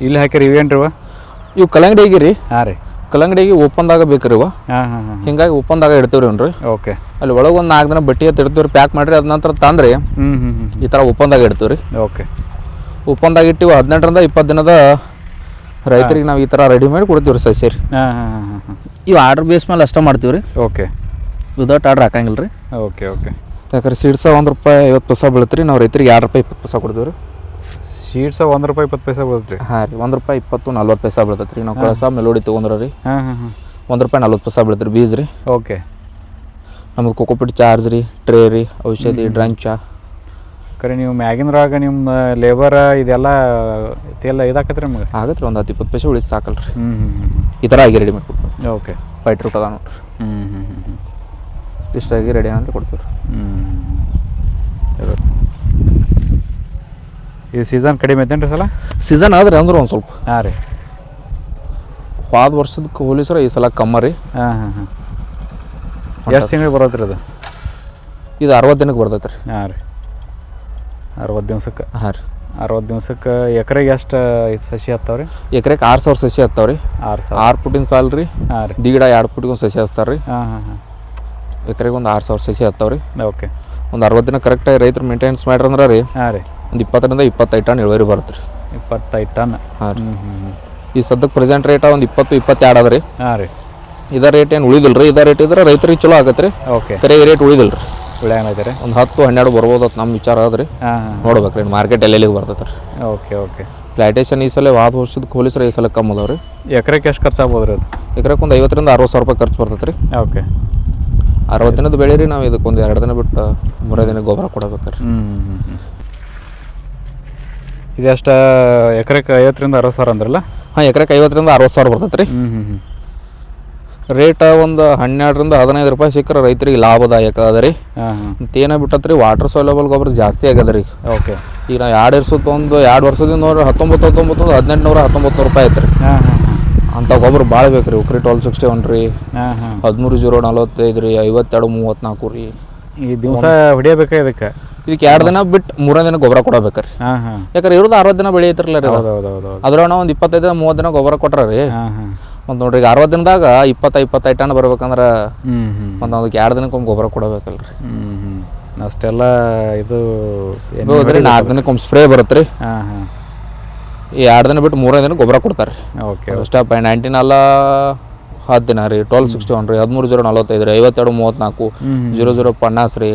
ಇಲ್ಲಿ ಹಾಕಿರಿ ಇವೇನ್ರಿ ಇವ? ಇವು ಕಲ್ಲಂಗಡಿಗೆ ರೀ. ಹಾಂ ರೀ. ಕಲ್ಲಂಗಡಿಗೆ ಓಪನ್ದಾಗ ಬೇಕ್ರಿ ಇವ. ಹಾಂ ಹಾಂ ಹಾಂ ಹಿಂಗಾಗಿ ಓಪನ್ದಾಗ ಇಡ್ತೀವ್ರಿ ರೀ ಓಕೆ. ಅಲ್ಲಿ ಒಳಗೆ ಒಂದು ನಾಲ್ಕು ದಿನ ಬಟ್ಟೆ ಎತ್ತಿ ಇಡ್ತೀವ್ರಿ ಪ್ಯಾಕ್ ಮಾಡಿರಿ ಅದ ನಂತರ ತಂದ್ರಿ. ಹ್ಞೂ ಹ್ಞೂ ಹ್ಞೂ ಈ ಥರ ಓಪನ್ದಾಗ ಇಡ್ತೀವ್ರಿ. ಓಕೆ. ಓಪನ್ದಾಗ ಇಟ್ಟಿವಿ ಹದಿನೆಂಟರಿಂದ ಇಪ್ಪತ್ತು ದಿನದ ರೈತರಿಗೆ ನಾವು ಈ ಥರ ರೆಡಿ ಮಾಡಿ ಕೊಡ್ತೀವಿ ರೀ ಸರಿ ಹಾಂ ಹಾಂ ಹಾಂ ಹಾಂ ಹಾಂ. ಇವು ಆರ್ಡ್ರ್ ಬೇಸ್ ಮೇಲೆ ಅಷ್ಟೇ ಮಾಡ್ತೀವಿ ರೀ ಓಕೆ. ವಿದೌಟ್ ಆರ್ಡ್ರ್ ಹಾಕಂಗಿಲ್ಲ ರೀ ಓಕೆ ಓಕೆ. ಯಾಕಂದ್ರೆ ಸೀಡ್ಸ ಒಂದು ರೂಪಾಯಿ ಐವತ್ತು ಪೈಸಾ ಬೀಳುತ್ತೆ ರೀ ನಾವು ರೈತರಿಗೆ ಎರಡು ರೂಪಾಯಿ ಇಪ್ಪತ್ತು ಪೈಸಾ ಕೊಡ್ತೀವಿ ರೀ ಶೀಟ್ಸ ಒಂದು ರೂಪಾಯಿ ಇಪ್ಪತ್ತು ಪೈಸೆ ಬೀಳತ್ರಿ ಹಾಂ ರೀ ಒಂದು ರೂಪಾಯಿ ಇಪ್ಪತ್ತು ನಲ್ವತ್ತು ಪೈಸೆ ಬೀಳ್ತೈತೆ ರೀ ನಾವು ಕಳಸ ಮೆಲೋಡಿ ತೊಗೊಂಡ್ರೆ ರೀ ಹಾಂ ಹಾಂ ಹಾಂ. ಒಂದು ರೂಪಾಯಿ ನಲ್ವತ್ತು ಪೈಸೆ ಬೀಳತ್ರಿ ರೀ ಬೀಜ ರೀ. ಓಕೆ. ನಮ್ದು ಕೋಕೋಪಿಟ್ ಚಾರ್ಜ್ ರೀ ಟ್ರೇ ರೀ ಔಷಧಿ ಡ್ರಂಚ. ಕರೆ ನೀವು ಮ್ಯಾಗಿನ್ರಾಗ ನಿಮ್ಮ ಲೇಬರ್ ಇದೆಲ್ಲ ಇದೆಲ್ಲ ಇದಾಕತ್ರಿ ನಿಮ್ಗೆ? ಆಗತ್ತೆ ರೀ ಒಂದು ಹತ್ತು ಇಪ್ಪತ್ತು ಪೈಸೆ ಉಳಿಸಿ ಸಾಕಲ್ಲ ರೀ ಹ್ಞೂ ಹ್ಞೂ ಹ್ಞೂ ಈ ಥರ ಆಗಿ ರೆಡಿ ಮಾಡಿಕೊಡ್ತೀವಿ. ಓಕೆ. ಫೈಟ್ ರೂಟ್ ಅದ ನೋಡ್ರಿ. ಹ್ಞೂ ಹ್ಞೂ ಹ್ಞೂ ಹ್ಞೂ ಇಷ್ಟಾಗಿ ರೆಡಿ ಅಂತ ಕೊಡ್ತೀವಿ ರೀ ಈ ಸೀಸನ್ ಕಡಿಮೆ ಐತೇನ್ರಿ ಸಲ? ಸೀಸನ್ ಆದ್ರೆ ಅಂದ್ರೆ ಒಂದು ಸ್ವಲ್ಪ. ಹಾಂ ರೀ. ಹೋದ ವರ್ಷದಕ್ಕೆ ಹೋಲಿಸ್ರೆ ಈ ಸಲ ಕಮ್ಮ ರೀ. ಹಾಂ ಹಾಂ ಹಾಂ. ಎಷ್ಟು ತಿಂಗಳು ರೀ ಅದು? ಇದು ಅರವತ್ತು ದಿನಕ್ಕೆ ಬರ್ತೈತೆ ರೀ ಹಾಂ ರೀ. ಅರವತ್ತು ದಿವ್ಸಕ್ಕೆ ಹಾಂ ರೀ. ಅರವತ್ತು ದಿವ್ಸಕ್ಕೆ ಎಕರೆಗೆ ಎಷ್ಟು ಇದು ಸಸಿ ಹತ್ತಾವ ರೀ ಎಕರೆಗೆ ಆರು ಸಾವಿರ ಸಸಿ ಹತ್ತಾವ ರೀ ಆರು ಸಾವಿರ. ಆರು ಫುಟಿನ ಸಾಲ್ ರೀ. ಹಾಂ ರೀ. ದಿಗಿಡ ಎರಡು ಫುಟಿಗೆ ಒಂದು ಸಸಿ ಹಚ್ತಾರೆ ರೀ. ಹಾಂ ಹಾಂ ಹಾಂ. ಎಕರೆಗೆ ಒಂದು ಆರು ಸಾವಿರ ಸಸಿ ಹತ್ತಾವ ರೀ ಓಕೆ. ಒಂದು ಅರವತ್ತು ದಿನ ಕರೆಕ್ಟಾಗಿ ರೈತರು ಮೇಂಟೆನೆನ್ಸ್ ಮಾಡ್ರಿ ಅಂದ್ರೆ ರೀ. ಹಾಂ ರೀ. ಒಂದು ಇಪ್ಪತ್ತರಿಂದ ಇಪ್ಪತ್ತೈದು ಟನ್ ಇಳುವರಿ ಬರುತ್ತೆ ರೀ. ಇಪ್ಪತ್ತೈದು ಟನ್. ಹಾಂ ರೀ. ಈ ಸದ್ಯಕ್ಕೆ ಪ್ರೆಸೆಂಟ್ ರೇಟ್ ಒಂದು ಇಪ್ಪತ್ತು ಇಪ್ಪತ್ತೆರಡು ಅದ ರೀ. ಹಾಂ ರೀ. ಇದೇ ರೇಟ್ ಏನು ಉಳಿದಿಲ್ಲ ರೀ ಇದೇ ರೇಟ್ ಇದ್ರೆ ರೈತರಿಗೆ ಚಲೋ ಆಗತ್ತೆ ರೀ. ಓಕೆ. ಕರೆ ರೇಟ್ ಉಳಿದಿಲ್ಲ ರೀ ಉಳಿಯಂಗೈತೆ ರೀ. ಒಂದು ಹತ್ತು ಹನ್ನೆರಡು ಬರ್ಬೋದು ಅಂತ ನಮ್ಮ ವಿಚಾರ ಅದ ರೀ. ನೋಡ್ಬೇಕು ರೀ ಮಾರ್ಕೆಟ್ ಎಲ್ಲೆಲ್ಲಿಗೆ ಬರ್ತೈತೆ ರೀ. Okay okay. ಪ್ಲಾಟೇಷನ್ ಈ ಸಲ ವಾದ ವರ್ಷದ ಹೋಲಿಸ್ರೆ ಈ ಸಲ ಕಮ್ಮಿ ಅದಾವ ರೀ. ಎಕರೆಗೆ ಎಷ್ಟು ಖರ್ಚು ಆಗ್ಬೋದು ರೀ ಅದು? ಎಕರೆಗೆ ಒಂದು ಐವತ್ತರಿಂದ ಅರವತ್ತು ಸಾವಿರ ರೂಪಾಯಿ ಖರ್ಚು ಬರ್ತೈತೆ ರೀ. ಓಕೆ. ಅರವತ್ತು ದಿನದ ಬೆಳೆ ರೀ ನಾವು ಇದಕ್ಕೆ ಒಂದು ಎರಡು ದಿನ ಬಿಟ್ಟು ಮೂರೇ ದಿನ ಗೊಬ್ಬರ ಕೊಡಬೇಕು ರೀ ಇದೆಷ್ಟು ಎಕರೆಗೆ ಐವತ್ತರಿಂದ ಅರವತ್ತು ಸಾವಿರ ಅಂದ್ರಲ್ಲ? ಹಾಂ ಎಕರೆಗೆ ಐವತ್ತರಿಂದ ಅರವತ್ತು ಸಾವಿರ ಬರ್ತೈತೆ ರೀ ಹ್ಞೂ ಹ್ಞೂ ರೇಟ್ ಒಂದು ಹನ್ನೆರಡರಿಂದ ಹದಿನೈದು ರೂಪಾಯಿ ಸಿಕ್ಕರೆ ರೈತರಿಗೆ ಲಾಭದಾಯಕ ಅದ ರೀ ಹಾಂ ಹಾಂ. ಮತ್ತು ಏನೇ ಬಿಟ್ಟತ್ರಿ ವಾಟರ್ ಸೌಲಭ್ಯ ಗೊಬ್ಬರ ಜಾಸ್ತಿ ಆಗ್ಯದ ರೀ ಓಕೆ. ಈಗ ನಾವು ಎರಡು ವರ್ಷದ ಒಂದು ಎರಡು ವರ್ಷದಿಂದ ನೋಡ್ರಿ ಹತ್ತೊಂಬತ್ತು ಹತ್ತೊಂಬತ್ತು ಹದಿನೆಂಟು ನೂರ ಹತ್ತೊಂಬತ್ತು ನೂರು ರೂಪಾಯಿ ಐತೆ ರೀ ಅಂಥ ಗೊಬ್ಬರ ಭಾಳ ಬೇಕು ರೀ ಉಕ್ರಿ ಟ್ವೆಲ್ ಸಿಕ್ಸ್ಟಿ ಒನ್ ರೀ. ಹಾಂ ಹಾಂ. ಹದಿಮೂರು ಜೀರೋ ನಲ್ವತ್ತೈದು ರೀ ಐವತ್ತೆರಡು ಮೂವತ್ತ್ನಾಲ್ಕು ರೀ. ಈ ದಿವಸ ಹೊಡಿಯಬೇಕಾ ಇದಕ್ಕೆ? ಇದಕ್ಕೆ ಎರಡು ದಿನ ಬಿಟ್ಟು ಮೂರನೇ ದಿನ ಗೊಬ್ಬರ ಕೊಡಬೇಕ್ರಿ ರೀ ಹಾಂ ಹಾಂ. ಯಾಕಂದ್ರೆ ಇರೋದು ಅರವತ್ತು ದಿನ ಬೆಳೆ ಐತ್ರಲ್ಲ ರೀ ಅದ್ರೊಳಗೆ ಒಂದು ಇಪ್ಪತ್ತೈದು ದಿನ ಮೂವತ್ತು ದಿನ ಗೊಬ್ಬರ ಕೊಟ್ರ ರೀ. ಹಾಂ ಹಾಂ. ಒಂದು ನೋಡ್ರಿ ಈಗ ಅರವತ್ತು ದಿನದಾಗ ಇಪ್ಪತ್ತ ಇಪ್ಪತ್ತೈದು ಟನ್ ಬರ್ಬೇಕಂದ್ರೆ ಒಂದು ಅದಕ್ಕೆ ಎರಡು ದಿನಕ್ಕೆ ಒಂದು ಗೊಬ್ಬರ ಕೊಡಬೇಕಲ್ಲ ರೀ. ಹ್ಞೂ ಹ್ಞೂ ಅಷ್ಟೆಲ್ಲ ಇದು ನಾಲ್ಕು ದಿನಕ್ಕೆ ಒಂದು ಸ್ಪ್ರೇ ಬರುತ್ತೆ ರೀ. ಹಾಂ ಹಾಂ. ಈ ಎರಡು ದಿನ ಬಿಟ್ಟು ಮೂರನೇ ದಿನ ಗೊಬ್ಬರ ಕೊಡ್ತಾರೆ ಓಕೆ ಅಷ್ಟೇ ನೈನ್ಟೀನ್ ಅಲ್ಲ ಹತ್ತು ದಿನ ರೀ ಟ್ವೆಲ್ ಸಿಕ್ಸ್ಟಿ ಒನ್ ರೀ ಹದಿಮೂರು ಜೀರೋ ನಲವತ್ತೈದು ರೀ ಐವತ್ತೆರಡು ಮೂವತ್ನಾಲ್ಕು ಜೀರೋ ಜೀರೋ ಪನ್ನಾಸ್ ರೀ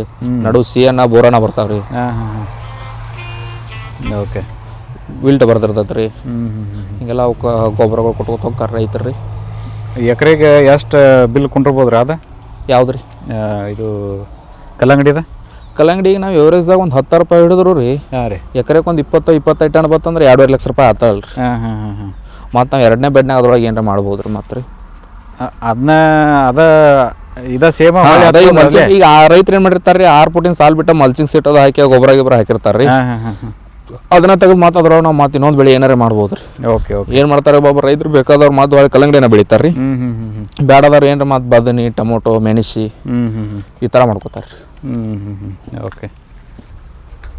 ನಡು ಸಿ ಎನ್ನ ಬೋರನ ಬರ್ತಾವೆ ರೀ. ಹಾಂ ಹಾಂ ಹಾಂ. ಓಕೆ. ವಿಲ್ಟ್ ಬರ್ತಿರ್ತೈತೆ ರೀ. ಹಿಂಗೆಲ್ಲ ಅವಕ್ಕೆ ಗೊಬ್ಬರಗಳು ಕೊಟ್ಕೊತ ಹೋಗ್ತಾರೆ ರೈತರು ರೀ. ಎಕರೆಗೆ ಎಷ್ಟು ಬಿಲ್ ಕೊಂಡಿರ್ಬೋದು ರೀ ಅದು? ಯಾವ್ದು ರೀ? ಇದು ಕಲ್ಲಂಗಡಿದ? ಕಲ್ಲಂಗಡಿಗೆ ನಾವು ಎವರೇಜ್ದಾಗ ಒಂದು ಹತ್ತು ರೂಪಾಯಿ ಹಿಡಿದ್ರು ರೀ. ಹಾಂ ರೀ. ಎಕರೆಗೆ ಒಂದು ಇಪ್ಪತ್ತು ಇಪ್ಪತ್ತೈದು ಟನ್ ಬತ್ತಂದ್ರೆ ಎರಡೂವರೆ ಲಕ್ಷ ರೂಪಾಯಿ ಆತಲ್ರಿ ರೀ ಹಾಂ ಹಾಂ ಹಾಂ ಹಾಂ. ಮತ್ತು ನಾವು ಎರಡನೇ ಬೆಡ್ನಾಗ ಅದ್ರೊಳಗೆ ಏನಾರ ಮಾಡ್ಬೋದು ರೀ ಮತ್ತೆ ರೀ. ಅದನ್ನ ಅದ ಇದ ಸೇಮ್ ಈಗ ಆ ರೈತರು ಏನು ಮಾಡಿರ್ತಾರ್ರಿ? ಆರ್ ಪುಟಿನ ಸಾಲ್ ಬಿಟ್ಟ ಮಲ್ಚಿಂಗ್ ಸೀಟ್ ಅದು ಹಾಕಿ ಗೊಬ್ಬರ ಗೊಬ್ಬರ ಹಾಕಿರ್ತಾರೆ ರೀ ಹಾಂ ಹಾಂ ಹಾಂ ಹಾಂ. ಅದನ್ನ ತೆಗೆದು ಮಾತು ಅದ್ರೊಳಗೆ ನಾವು ಮತ್ತೆ ಇನ್ನೊಂದು ಬೆಳೆ ಏನಾರ ಮಾಡ್ಬೋದು ರೀ ಓಕೆ ಓಕೆ. ಏನು ಮಾಡ್ತಾರೆ ಒಬ್ಬ ರೈತರು ಬೇಕಾದವ್ರು ಮಾತು ಒಳಗೆ ಕಲ್ಲಂಗಡಿನ ಬೆಳಿತಾರೆ ರೀ ಬೇಡದವ್ರು ಏನಾರ ಮತ್ತು ಬದನಿ ಟೊಮೊಟೊ ಮೆಣಸಿ ಈ ಥರ ಮಾಡ್ಕೋತಾರೆ ರೀ ಓಕೆ.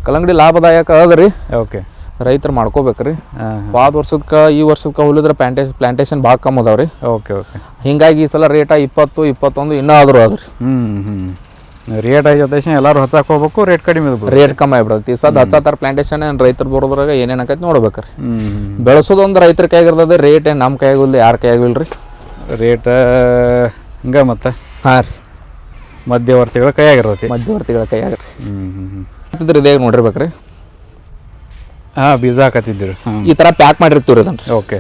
ಕಲ್ಲಂಗಡಿ ಲಾಭದಾಯಕ ಅದ ರೀ ಓಕೆ. ರೈತರು ಮಾಡ್ಕೋಬೇಕ್ರಿ. ರೀ ಹಾಂ. ವಾದ ವರ್ಷಕ್ಕೆ ಈ ವರ್ಷಕ್ಕೆ ಹೋಲಿದ್ರೆ ಪ್ಲಾಂಟೇ ಪ್ಲಾಂಟೇಶನ್ ಭಾಳ ಕಮ್ಮಿ ಅದಾವ ರೀ ಓಕೆ ಓಕೆ. ಹಿಂಗಾಗಿ ಈ ಸಲ ರೇಟ ಇಪ್ಪತ್ತು ಇಪ್ಪತ್ತೊಂದು ಇನ್ನೂ ಆದರೂ ಅದ್ರಿ ಹ್ಞೂ ರೇಟ್ ಆಯ್ತು ತಕ್ಷಣ ಎಲ್ಲರೂ ಹಚ್ಚಾಕ್ ಹೋಗ್ಬೇಕು ರೇಟ್ ಕಡಿಮೆ ಇರ್ಬೋದು. ರೇಟ್ ಕಮ್ಮಿ ಆಗ್ಬಿಡುತ್ತೆ. ಈ ಸದ್ ಹಚ್ಚತ್ತಾರ ಪ್ಲಾಂಟೇಶನ್ ಏನು ರೈತರು ಬರೋದ್ರಾಗ ಏನೇನು ಆಕೈತಿ ನೋಡ್ಬೇಕು ರೀ ಹ್ಞೂ ಬೆಳೆಸೋದೊಂದು ರೈತರ ಕೈಗಿರ್ತದೆ ರೇಟ್ ಏನು ನಮ್ಮ ಕೈಯಾಗಿಲ್ಲ ಯಾರ ಕೈಯಾಗಿಲ್ಲ ರೀ ರೇಟ್ ಹಿಂಗೆ ಮತ್ತೆ? ಹಾಂ ರೀ. ಮಧ್ಯವರ್ತಿಗಳ ಕೈಯಾಗಿರ್ತೈತಿ. ಮಧ್ಯವರ್ತಿಗಳ ಕೈ ಆಗಿರ್ತೈತಿ ಹ್ಞೂ ಹ್ಞೂ ಹ್ಞೂ ಇದ್ರ ಇದೇ ನೋಡಿರ್ಬೇಕು ರೀ ಹಾಂ ಬೀಜ ಹಾಕತ್ತಿದ್ದೀರಿ ಈ ಥರ ಪ್ಯಾಕ್ ಮಾಡಿರ್ತೀವಿ ರೀ ಅದನ್ನು ಓಕೆ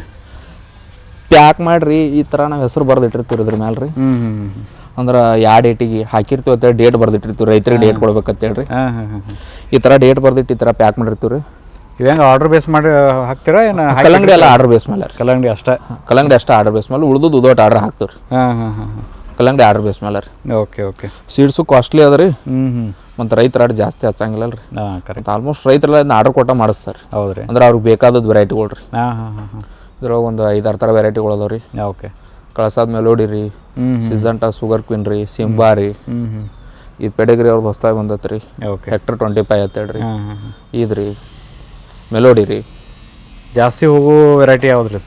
ಪ್ಯಾಕ್ ಮಾಡ್ರಿ ಈ ಥರ ನಾವು ಹೆಸರು ಬರ್ದಿಟ್ಟಿರ್ತೀವಿ ಇದ್ರ ಮೇಲೆ ರೀ ಹ್ಞೂ ಅಂದ್ರೆ ಯಾವ ಡೇಟಿಗೆ ಹಾಕಿರ್ತೀವಿ ಅಂತೇಳಿ ಡೇಟ್ ಬರ್ದಿಟ್ಟಿರ್ತೀವಿ ರೈತರಿಗೆ ಡೇಟ್ ಕೊಡ್ಬೇಕಂತೇಳಿ ಹೇಳ್ರಿ ಹಾಂ ಹಾಂ ಹಾಂ ಈ ಥರ ಡೇಟ್ ಬರ್ದಿಟ್ಟು ಈ ಥರ ಪ್ಯಾಕ್ ಮಾಡಿರ್ತೀವಿ ರೀ ಇವು ಹೆಂಗೆ ಆರ್ಡ್ರ್ ಬೇಸ್ ಮಾಡಿ ಹಾಕ್ತೀರಾ ಏನು ಕಲ್ಲಂಗಡಿ ಎಲ್ಲ ಆರ್ಡರ್ ಬೇಸ್ ಮೇಲೆ ಕಲ್ಲಂಗಡಿ ಅಷ್ಟೇ. ಕಲ್ಲಂಗಡಿ ಅಷ್ಟೇ ಆರ್ಡರ್ ಬೇಸ್ ಮೇಲೆ ಉಳ್ದು ಉದೋಟ್ ಆರ್ಡರ್ ಹಾಕ್ತೀವಿ ರೀ ಹಾಂ ಹಾಂ ಹಾಂ ಹಾಂ. ಕಲ್ಲಂಗಡಿ ಆರ್ಡರ್ ಬೇಸ್ ಮೇಲೆ ರೀ. ಓಕೆ ಓಕೆ ಸೀಡ್ಸು ಕಾಸ್ಟ್ಲಿ ಅದ ರೀ. ಹ್ಞೂ ಹ್ಞೂ ಮತ್ತು ರೈತರ ಆಡ್ ಜಾಸ್ತಿ ಹಚ್ಚಂಗಿಲ್ಲ ರೀ ಹಾಂ ಕರೆಕ್ಟ್ ಆಲ್ಮೋಸ್ಟ್ ರೈತರೆಲ್ಲ ಆರ್ಡರ್ ಕೊಟ್ಟ ಮಾಡಿಸ್ತಾರೆ. ರೀ ಹೌದು ರೀ ಅಂದ್ರೆ ಅವ್ರಿಗೆ ಬೇಕಾದದ್ದು ವೆರೈಟಿಗಳು ರೀ ಹಾಂ ಹಾಂ ಹಾಂ ಹಾಂ. ಇದ್ರೊಳಗೆ ಒಂದು ಐದಾರು ಥರ ವೆರೈಟಿಗಳು ಅದಾವ ರೀ ಓಕೆ. ಕಳಸಾದ ಮೆಲೋಡಿ ರೀ ಹ್ಞೂ ಸಿಜಂಟ ಸುಗರ್ ಕ್ವಿನ್ ರೀ ಸಿಂಬಾ ರೀ ಈ ಪೆಡಗ್ರಿ ಅವ್ರದ್ದು ಹೊಸ್ದಾಗಿ ಬಂದೈತೆ ರೀ ಓಕೆ. ಹೆಕ್ಟರ್ ಟ್ವೆಂಟಿ ಫೈವ್ ಅಂತೇಳಿ ರೀ ಇದು ರೀ ಮೆಲೋಡಿ ರೀ ಜಾಸ್ತಿ ಹೋಗೋ ವೆರೈಟಿ ಯಾವ್ದು ರೀ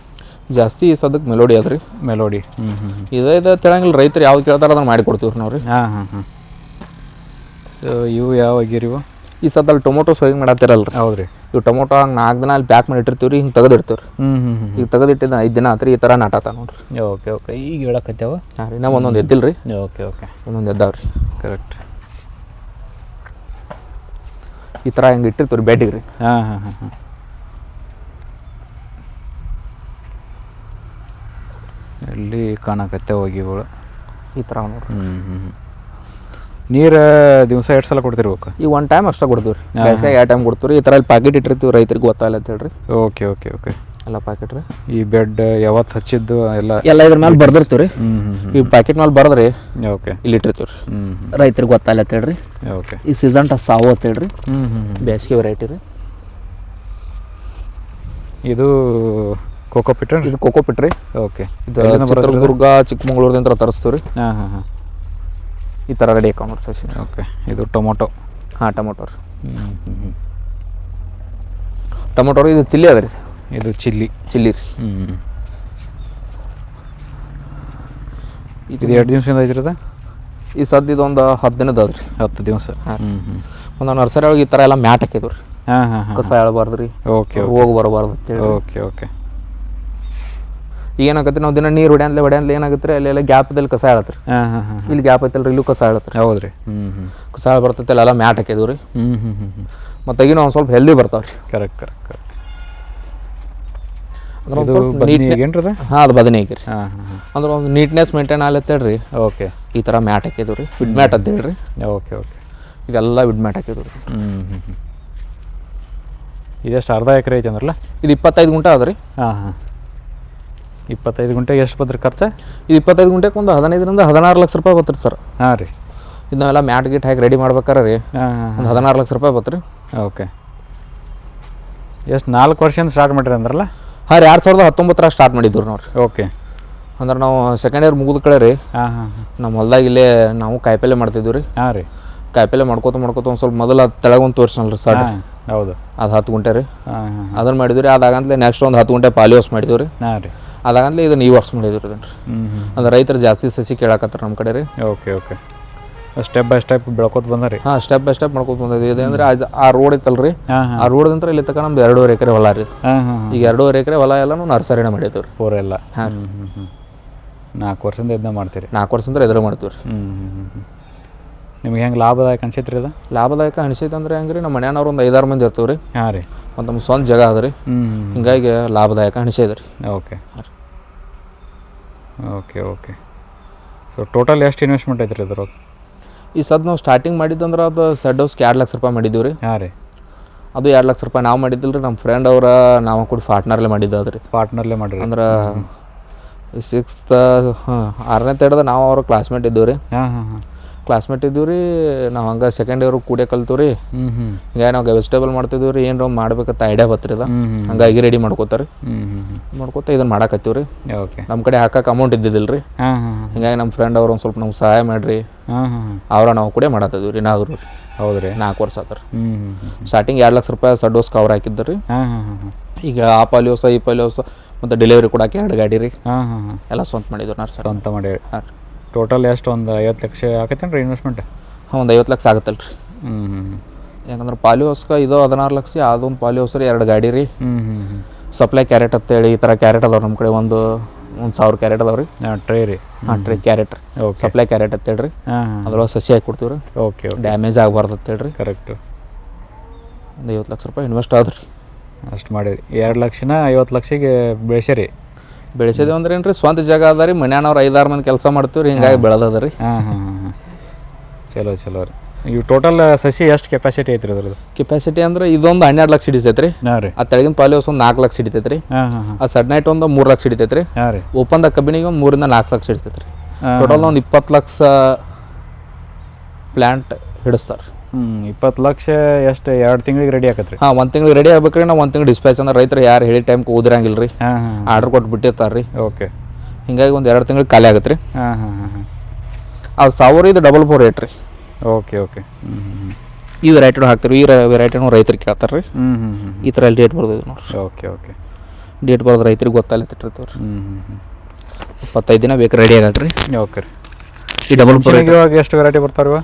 ಜಾಸ್ತಿ ಸದ್ಯಕ್ಕೆ ಮೆಲೋಡಿ ಅದ್ರಿ. ಮೆಲೋಡಿ. ಹ್ಞೂ ಹ್ಞೂ ಹ್ಞೂ ಇದೇ ಇದೆ ತಿಳಂಗಿಲ್ಲ ರೈತರು ಯಾವ್ದು ಕೇಳ್ತಾರ ಅದನ್ನ ಮಾಡಿ ಕೊಡ್ತೀವಿ ರೀ ನಾವು ರೀ ಹಾಂ ಹಾಂ ಹಾಂ. ಇವು ಯಾವ ಆಗಿರಿವು ಈ ಸದ್ದಲ್ಲಿ ಟೊಮೊಟೊ ಸೋಯಿಂಗ್ ಮಾಡತ್ತಿರಲ್ಲ ರೀ ಹೌದು ರೀ ಇವು ಟೊಮೊಟೊ ಹಂಗೆ ನಾಲ್ಕು ದಿನ ಅಲ್ಲಿ ಪ್ಯಾಕ್ ಮಾಡಿ ಇಟ್ಟಿರ್ತೀವಿ ರೀ ಹಿಂಗೆ ತೆಗೆದಿರ್ತೀವಿ ರೀ ಹ್ಞೂ ಹ್ಞೂ ಹ್ಞೂ ಈಗ ತೆಗೆದಿಟ್ಟಿದ್ದ ಐದು ದಿನ ಆತ್ರಿ ಈ ಥರ ನಾಟಾತ ನೋಡ್ರಿ. Okay okay. ಈಗ ಹೇಳಕತ್ಯಾವ ಹಾಂ ರೀ ನಾವು ಒಂದೊಂದು ಎದ್ದಿಲ್ಲ ರೀ ಓಕೆ ಓಕೆ. ಒಂದೊಂದು ಎದ್ದಾವ್ರಿ. ಕರೆಕ್ಟ್ ಈ ಥರ ಹಿಂಗೆ ಇಟ್ಟಿರ್ತೀವಿ ರೀ ಬ್ಯಾಟಿಗೆ ರೀ ಹಾಂ ಹಾಂ ಹಾಂ ಹಾಂ. ಎಲ್ಲಿ ಕಾಣಕತ್ತೆ ಹೋಗಿಗಳು ಈ ಥರ ನೋಡ್ರಿ. ಹ್ಞೂ ಹ್ಞೂ ಹ್ಞೂ ನೀರು ದಿವಸ ಎರಡು ಸಲ ಕೊಡ್ತಿರ್ಬೇಕು? ಈಗ ಒನ್ ಟೈಮ್ ಅಷ್ಟೇ ಕೊಡ್ತೀವಿ ರೀ ಟೈಮ್ ಕೊಡ್ತೀವಿ ಈ ಥರ ಇಲ್ಲಿ ಪ್ಯಾಕೆಟ್ ಇಟ್ಟಿರ್ತೀವಿ ರೈತರಿಗೆ ಗೊತ್ತಾಗಲ್ಲ ಅಂತ ಹೇಳ್ರಿ. Okay okay okay. ಎಲ್ಲ ಪ್ಯಾಕೆಟ್ ರೀ. ಈ ಬೆಡ್ ಯಾವತ್ತು ಹಚ್ಚಿದ್ದು ಎಲ್ಲ ಎಲ್ಲ ಇದ್ರ ಮೇಲೆ ಬರ್ದಿರ್ತೀವಿ ರೀ ಈ ಪ್ಯಾಕೆಟ್ ಮೇಲೆ ಬರ್ದ್ರಿ ಓಕೆ. ಇಲ್ಲಿ ಇಟ್ಟಿರ್ತೀವಿ ರೀ ರೈತರಿಗೆ ಗೊತ್ತಾಗಲ್ಲ ಅಂತ ಹೇಳ್ರಿ. ಓಕೆ. ಈ ಸೀಸನ್ ಟಸ್ ಸಾವು ಅಂತ ಹೇಳ್ರಿ. ಬೇಸಿಗೆ ವೆರೈಟಿ ರೀ. ಇದು ಕೋಕೋ ಪಿಟ್ರಿ ಇದು ಕೋಕೋ ಪಿಟ್ರಿ. ಓಕೆ. ಇದು ಚಿತ್ರದುರ್ಗ ಚಿಕ್ಕಮಂಗ್ಳೂರ್ದಿಂದ ತರಿಸ್ತೀವಿ ರೀ ಹಾಂ ಹಾಂ ಹಾಂ. ಈ ಥರ ರೆಡಿ ಹಾಕೊಂಡು ನೋಡಿ ಸಸಿ ಓಕೆ ಇದು ಟೊಮೊಟೊ. ಹಾಂ ಟೊಮೊಟೊ ರೀ ಹ್ಞೂ ಹ್ಞೂ ಟೊಮೊಟೊ ಇದು ಚಿಲ್ಲಿ ಅದ ರೀ. ಇದು ಚಿಲ್ಲಿ. ಚಿಲ್ಲಿ ರೀ. ಹ್ಞೂ ಇದು ಎರಡು ದಿವಸದಿಂದ ಐತಿರದ ಈ ಸದ್ದು ಇದೊಂದು ಹತ್ತು ದಿನದ ಅದ ರೀ. ಹತ್ತು ದಿವಸ. ಹ್ಞೂ ಹ್ಞೂ ಒಂದು ನರ್ಸರಿ ಒಳಗೆ ಈ ಥರ ಎಲ್ಲ ಮ್ಯಾಟ್ ಹಾಕಿದ್ವಿ ರೀ. ಹಾಂ ಹಾಂ ಹಾಂ ಕಸ ಎಳಬಾರ್ದು ರೀ. ಓಕೆ. ಹೋಗಿ ಬರಬಾರ್ದು ಅಂತೇಳಿ. Okay okay. ಈಗ ಏನಾಗತ್ತೆ ನಾವು ದಿನ ನೀರು ಹೊಡ್ಯಾಂದ್ಲೆ ಹೊಡ್ಯಾಂದ್ಲೆ ಏನಾಗುತ್ತೆ ರೀ ಗ್ಯಾಪ್ ಗ್ಯಾಪ್ದಲ್ಲಿ ಕಸ ಹೇಳತ್ರಿ ರೀ ಹಾಂ ಹಾಂ ಹಾಂ. ಇಲ್ಲಿ ಗ್ಯಾಪ್ ಐತಲ್ರಿ ಇಲ್ಲೂ ಕಸ ಹೇಳತ್ರಿ ಹೌದ್ರಿ. ಹೌದು ರೀ ಹ್ಞೂ ಕಸ ಬರ್ತೈತೆ ಅಲ್ಲೆಲ್ಲ ಮ್ಯಾಟ್ ಹಾಕಿದ್ವಿ ರೀ ಹ್ಞೂ ಹ್ಞೂ ಹ್ಞೂ ಹ್ಞೂ ಮತ್ತು ಈಗಿನ ಒಂದು ಸ್ವಲ್ಪ ಹೆಲ್ದಿ ಬರ್ತಾವೆ ರೀ ಕರೆಕ್ಟ್ ಕರೆಕ್ಟ್ ಕರೆಕ್ಟ್ ಅಂದ್ರೆ ಹಾಂ ಅದು ಬದನೆ ರೀ ಅಂದ್ರೆ ಒಂದು ನೀಟ್ನೆಸ್ ಮೇಂಟೈನ್ ಆಗ್ಲತ್ತೇಳ್ರಿ. ಓಕೆ ಈ ಥರ ಮ್ಯಾಟ್ ಹಾಕಿದ್ವು ರೀ ವಿಡ್ ಮ್ಯಾಟ್ ಅಂತ ಹೇಳ್ರಿ. ಓಕೆ ಓಕೆ ಇದೆಲ್ಲ ವಿಡ್ ಮ್ಯಾಟ್ ಹಾಕಿದ್ವು ರೀ ಹ್ಞೂ ಹ್ಞೂ ಇದೆಷ್ಟು ಅರ್ಧ ಎಕರೆ ಐತೆ ಅಂದ್ರಲ್ಲ ಇದು ಇಪ್ಪತ್ತೈದು ಗುಂಟ ಅದ ರೀ ಹಾಂ ಹಾಂ. ಇಪ್ಪತ್ತೈದು ಗುಂಟೆಗೆ ಎಷ್ಟು ಬತ್ರಿ ಖರ್ಚು? ಇದು ಇಪ್ಪತ್ತೈದು ಗುಂಟೆಗೆ ಒಂದು ಹದಿನೈದರಿಂದ ಹದಿನಾರು ಲಕ್ಷ ರೂಪಾಯಿ ಬರ್ತೀರಿ ಸರ್. ಹಾಂ ರೀ. ಇದು ನಾವೆಲ್ಲ ಮ್ಯಾಟ್ ಗಿಟ್ ಹಾಕಿ ರೆಡಿ ಮಾಡ್ಬೇಕಾರೆ ರೀ. ಒಂದು ಹದಿನಾರು ಲಕ್ಷ ರೂಪಾಯಿ ಬತ್ರಿ ಓಕೆ. ಎಷ್ಟು ನಾಲ್ಕು ವರ್ಷದಿಂದ ಸ್ಟಾರ್ಟ್ ಮಾಡಿರಿ ಅಂದ್ರಲ್ಲ? ಹಾಂ ರೀ ಎರಡು ಸಾವಿರದ ಹತ್ತೊಂಬತ್ತರ ಸ್ಟಾರ್ಟ್ ಮಾಡಿದ್ರು ನೋಡಿರಿ. ಓಕೆ. ಅಂದ್ರೆ ನಾವು ಸೆಕೆಂಡ್ ಇಯರ್ ಮುಗಿದ ಕಡೆ ರೀ ಹಾಂ ಹಾಂ ನಮ್ಮ ಹೊಲ್ದಾಗ ಇಲ್ಲೇ ನಾವು ಕಾಯಿಪಲ್ಲೆ ಮಾಡ್ತಿದ್ವಿ ರೀ. ಹಾಂ ರೀ. ಕಾಯಿಪಲ್ಲೆ ಮಾಡ್ಕೋತ ಮಾಡ್ಕೋತ ಒಂದು ಸ್ವಲ್ಪ ಮೊದಲು ಅದು ತೆಳಗೊಂದು ತೋರಿಸಲ್ಲ ರೀ ಸರ್ ಹೌದು. ಅದು ಹತ್ತು ಗುಂಟೆ ರೀ. ಅದನ್ನು ಮಾಡಿದ್ವಿ ರೀ ಅದಾಗಂತಲೇ ನೆಕ್ಸ್ಟ್ ಒಂದು ಹತ್ತು ಗುಂಟೆ ಪಾಲಿಯೋಸ್ ಮಾಡಿದ್ವಿ ರೀ. ಹಾಂ ರೀ. ಅದಾಗಂತಲೇ ಇದನ್ನ ಈ ವರ್ಷ ಮಾಡಿದ್ರು ಇದನ್ನ ರೀ. ಅಂದ್ರೆ ರೈತರು ಜಾಸ್ತಿ ಸಸಿ ಕೇಳಾಕತ್ತಾರ ನಮ್ಮ ಕಡೆ ರೀ. Okay okay. Step by step ಬೆಳ್ಕೊತ ಬಂದ ರೀ. ಹಾಂ ಸ್ಟೆಪ್ ಬೈ ಸ್ಟೆಪ್ ಮಾಡ್ಕೊತ ಬಂದಿದೆ ಅಂದ್ರೆ ಅದು ಆ ರೋಡ್ ಐತಲ್ಲ ರೀ. ಆ ರೋಡ್ ಅಂದ್ರೆ ಇಲ್ಲಿ ತಕ್ಕ ನಮ್ದು ಎರಡೂವರೆ ಎಕರೆ ಹೊಲ ರೀ ಹಾಂ ಹಾಂ ಹಾಂ. ಈಗ ಎರಡೂವರೆ ಎಕರೆ ಹೊಲ ಎಲ್ಲ ನರ್ಸರಿನ ಮಾಡಿದ್ವಿ ರೀ. ಪೂರ ಎಲ್ಲ. ಹ್ಞೂ ನಾಲ್ಕು ವರ್ಷದಿಂದ ಇದನ್ನ ಮಾಡ್ತೀರಿ. ನಾಲ್ಕು ವರ್ಷದಿಂದ ಎದುರು ಮಾಡ್ತೀವಿ ರೀ. ನಿಮ್ಗೆ ಹೆಂಗೆ ಲಾಭದಾಯಕ ಅನ್ಸೈತ್ರಿ ಅದು? ಲಾಭದಾಯಕ ಅನ್ಸೈತೆ ಅಂದ್ರೆ ಹೆಂಗೆ ರೀ ನಮ್ಮ ಮನೆಯವ್ರು ಒಂದು ಐದಾರು ಮಂದಿ ಇರ್ತೀವಿ ರೀ. ಹಾಂ ರೀ. ಒಂದು ನಮ್ಮ ಸ್ವಂತ ಜಾಗ ಅದ ರೀ. ಹ್ಞೂ ಹಿಂಗಾಗಿ ಲಾಭದಾಯಕ ಅನಿಸೈತೆ ರೀ. Okay. Okay okay. So total ಎಷ್ಟು ಇನ್ವೆಸ್ಟ್ಮೆಂಟ್ ಐತ್ರಿ ಅದ್ರ ಈ ಸದ್ ನಾವು ಸ್ಟಾರ್ಟಿಂಗ್ ಮಾಡಿದ್ದಂದ್ರೆ ಅದು ಸೆಡ್ ಹೌಸ್ಗೆ ಎರಡು ಲಕ್ಷ ರೂಪಾಯಿ ಮಾಡಿದ್ದೀವಿ ರೀ. ಹಾಂ ರೀ. ಅದು ಎರಡು ಲಕ್ಷ ರೂಪಾಯಿ ನಾವು ಮಾಡಿದ್ದಿಲ್ಲ ರೀ ನಮ್ಮ ಫ್ರೆಂಡ್ ಅವರ ನಾವು ಕೂಡ ಪಾರ್ಟ್ನರ್ಲೆ ಮಾಡಿದ್ದು ಅದು ರೀ ಪಾರ್ಟ್ನರ್ಲೇ ಮಾಡಿರಿ ಅಂದ್ರೆ ಸಿಕ್ಸ್ತ್ ಹಾಂ ಆರನೇ ತೇಡ್ದ ನಾವು ಅವ್ರ ಕ್ಲಾಸ್ಮೇಟ್ ಇದ್ದೀವಿ ರೀ. ಹಾಂ ಹಾಂ ಹಾಂ. ಕ್ಲಾಸ್ಮೇಟ್ ಇದ್ದೀವಿ ರೀ ನಾವು ಹಂಗೆ ಸೆಕೆಂಡ್ ಇಯರ್ ಕೂಡೇ ಕಲ್ತೀವಿ ರೀ ಹಿಂಗಾಗಿ ನಾವು ವೆಜಿಟೇಬಲ್ ಮಾಡ್ತಿದ್ದೀವಿ ರೀ ಏನು ಮಾಡ್ಬೇಕಂತ ಐಡಿಯಾ ಹ್ಞೂ ಹಂಗಾಗಿ ರೆಡಿ ಮಾಡ್ಕೋತಾರೆ ಮಾಡ್ಕೋತ ಇದನ್ನು ಮಾಡಾಕತ್ತೀವಿ ರೀ ಓಕೆ. ನಮ್ಮ ಕಡೆ ಹಾಕಕ್ಕೆ ಅಮೌಂಟ್ ಇದ್ದಿದ್ದಿಲ್ಲ ರೀ ಹಿಂಗಾಗಿ ನಮ್ಮ ಫ್ರೆಂಡ್ ಅವ್ರು ಒಂದು ಸ್ವಲ್ಪ ನಮ್ಗೆ ಸಹಾಯ ಮಾಡಿರಿ. ಹಾಂ ಹಾಂ ಹಾಂ. ಅವರ ನಾವು ಕೂಡ ಮಾಡತ್ತಿದ್ವಿ ರೀ ನಾದ್ರು ಹೌದು ರೀ ನಾಲ್ಕು ವರ್ಷ ಆತರ. ಸ್ಟಾರ್ಟಿಂಗ್ ಎರಡು ಲಕ್ಷ ರೂಪಾಯಿ ಸಡ್ಡೋಸ್ ಕವರ್ ಹಾಕಿದ್ದು ರೀ ಹಾಂ ಹಾಂ ಹಾಂ ಹಾಂ. ಈಗ ಆ ಪಾಲಿಯೋಸ ಈ ಪಾಲಿಯೋಸ ಮತ್ತು ಡೆಲಿವರಿ ಕೊಡಕ್ಕೆ ಎರಡು ಗಾಡಿ ರೀ. ಹಾಂ ಹಾಂ ಹಾಂ. ಎಲ್ಲ ಸ್ವಂತ ಮಾಡಿದ್ರು ನರ್ಸರ್ ಸ್ವಂತ ಮಾಡಿ ಹಾಂ ರೀ. ಟೋಟಲ್ ಎಷ್ಟು? ಒಂದು ಐವತ್ತು ಲಕ್ಷ ಆಗತ್ತೇನು ರೀ ಇನ್ವೆಸ್ಟ್ಮೆಂಟ್ ಹಾಂ ಒಂದು ಐವತ್ತು ಲಕ್ಷ ಆಗುತ್ತಲ್ಲ ರೀ ಹ್ಞೂ ಹ್ಞೂ ಯಾಕಂದ್ರೆ ಪಾಲಿ ಹೌಸ್ಕ ಇದು ಹದಿನಾರು ಲಕ್ಷ ಅದೊಂದು ಹೌಸ್ ರೀ ಎರಡು ಗಾಡಿ ರೀ. ಹ್ಞೂ ಹ್ಞೂ ಹ್ಞೂ ಸಪ್ಲೈ ಕ್ಯಾರೆಟ್ ಅಂತೇಳಿ ಈ ಥರ ಕ್ಯಾರೆಟ್ ಅದಾವೆ ನಮ್ಮ ಕಡೆ ಒಂದು ಒಂದು ಸಾವಿರ ಕ್ಯಾರೆಟ್ ಅದಾವೆ ರೀ. ಹಾಂ ಟ್ರೈ ರೀ. ಹಾಂ ಟ್ರೀ ಕ್ಯಾರೆಟ್ ರೀ. ಓಕೆ ಸಪ್ಲೈ ಕ್ಯಾರೆಟ್ ಅಂತೇಳಿ ರೀ ಹಾಂ ಹಾಂ ಅದ್ರೊಳಗೆ ಸಸಿ ಹಾಕಿ ಕೊಡ್ತೀವಿ ರೀ ಓಕೆ ಡ್ಯಾಮೇಜ್ ಆಗಬಾರ್ದು ಅಂತೇಳಿ ರೀ ಕರೆಕ್ಟು ಒಂದು ಐವತ್ತು ಲಕ್ಷ ರೂಪಾಯಿ ಇನ್ವೆಸ್ಟ್ ಆದ್ರಿ. ಅಷ್ಟು ಮಾಡಿರಿ. ಎರಡು ಲಕ್ಷನ ಐವತ್ತು ಲಕ್ಷಕ್ಕೆ ಬೆಳೆಸಿರಿ ಬೆಳೆಸಿದೆ ಅಂದ್ರೆ ಏನ್ರಿ ಸ್ವಂತ ಜಾಗ ಅದ ರೀ ಮನ್ಯಾನವ್ರು ಐದಾರು ಮಂದಿ ಕೆಲಸ ಮಾಡ್ತೀವಿ ರೀ ಹಿಂಗಾಗಿ ಬೆಳೆದದ ರೀ ಹಾಂ ಹಾಂ ಹಾಂ ಹಾಂ. ಚಲೋ ಚಲೋ ರೀ. ಇವು ಟೋಟಲ್ ಸಸಿ ಎಷ್ಟು ಕೆಪಾಸಿಟಿ ಐತ್ರಿ ಅದ್ರದ್ದು ಕೆಪಾಸಿಟಿ ಅಂದ್ರೆ ಇದೊಂದು ಹನ್ನೆರಡು ಲಕ್ಷ ಹಿಡಿತೈತೆ ರೀ ಹಾಂ ರೀ. ಆ ತೆಳಗಿನ ಪಾಲಿಯೋಸ್ ಒಂದು ನಾಲ್ಕು ಲಕ್ಷ ಹಿಡಿತೈತೆ ರೀ ಹಾಂ ಹಾಂ ಹಾಂ. ಆ ಸಡ್ ನೈಟ್ ಒಂದು ಮೂರು ಲಕ್ಷ ಹಿಡಿತೈತೆ ರೀ ಹಾಂ ರೀ. ಓಪನ್ದ ಕಬ್ಬಿಣಿಗೆ ಒಂದು ಮೂರಿಂದ ನಾಲ್ಕು ಲಕ್ಷ ಹಿಡಿತೈತೆ ರೀ ಟೋಟಲ್ ಒಂದು ಇಪ್ಪತ್ತು ಲಕ್ಷ ಪ್ಲ್ಯಾಂಟ್ ಹಿಡಿಸ್ತಾರೆ ಇಪ್ಪತ್ತು ಲಕ್ಷ ಎಷ್ಟು ಎರಡು ತಿಂಗಳಿಗೆ ರೆಡಿ ಆಕತ್ರಿ. ಹಾಂ ಒಂದು ತಿಂಗಳಿಗೆ ರೆಡಿ ಆಗ್ಬೇಕ್ರಿ ನಾವು ಒಂದು ತಿಂಗ್ಳು ಡಿಸ್ಪ್ಯಾಚ್ ಅಂದ್ರೆ ರೈತರು ಯಾರು ಹೇಳಿ ಟೈಮ್ ಓದಿರಂಗಿಲ್ಲ ರೀ ಆರ್ಡ್ರ್ ಕೊಟ್ಟು ಬಿಟ್ಟಿರ್ತಾರೆ ರೀ ಓಕೆ ಹಿಂಗಾಗಿ ಒಂದು ಎರಡು ತಿಂಗಳು ಖಾಲಿ ಆಗತ್ತೆ ರೀ ಹಾಂ ಹಾಂ ಹಾಂ ಹಾಂ. ಅದು ಸಾವಿರ ಇದು ಡಬಲ್ ಫೋರ್ ರೇಟ್ ರೀ. ಓಕೆ ಓಕೆ ಹ್ಞೂ ಹ್ಞೂ ಈ ವೆರೈಟಿನೂ ಹಾಕ್ತೀರಿ ಈ ವೆರೈಟಿನೂ ರೈತರಿಗೆ ಕೇಳ್ತಾರೆ ರೀ ಹ್ಞೂ ಹ್ಞೂ ಹ್ಞೂ ಈ ಥರ ಎಲ್ಲ ಡೇಟ್ ಬರ್ತದೆ ನೋಡ್ರಿ. ಓಕೆ ಓಕೆ ಡೇಟ್ ಬರೋದು ರೈತರಿಗೆ ಗೊತ್ತಾಗ್ಲತ್ತಿರ್ತೀವಿ ರೀ ಹ್ಞೂ ಹ್ಞೂ ಇಪ್ಪತ್ತೈದು ದಿನ ಬೇಕು ರೆಡಿ ಆಗತ್ತೆ ರೀ. ಓಕೆ ರೀ ಈ ಡಬಲ್ ಫೋರ್ ಎಷ್ಟು ವೆರೈಟಿ ಬರ್ತಾರೆ ಇವ?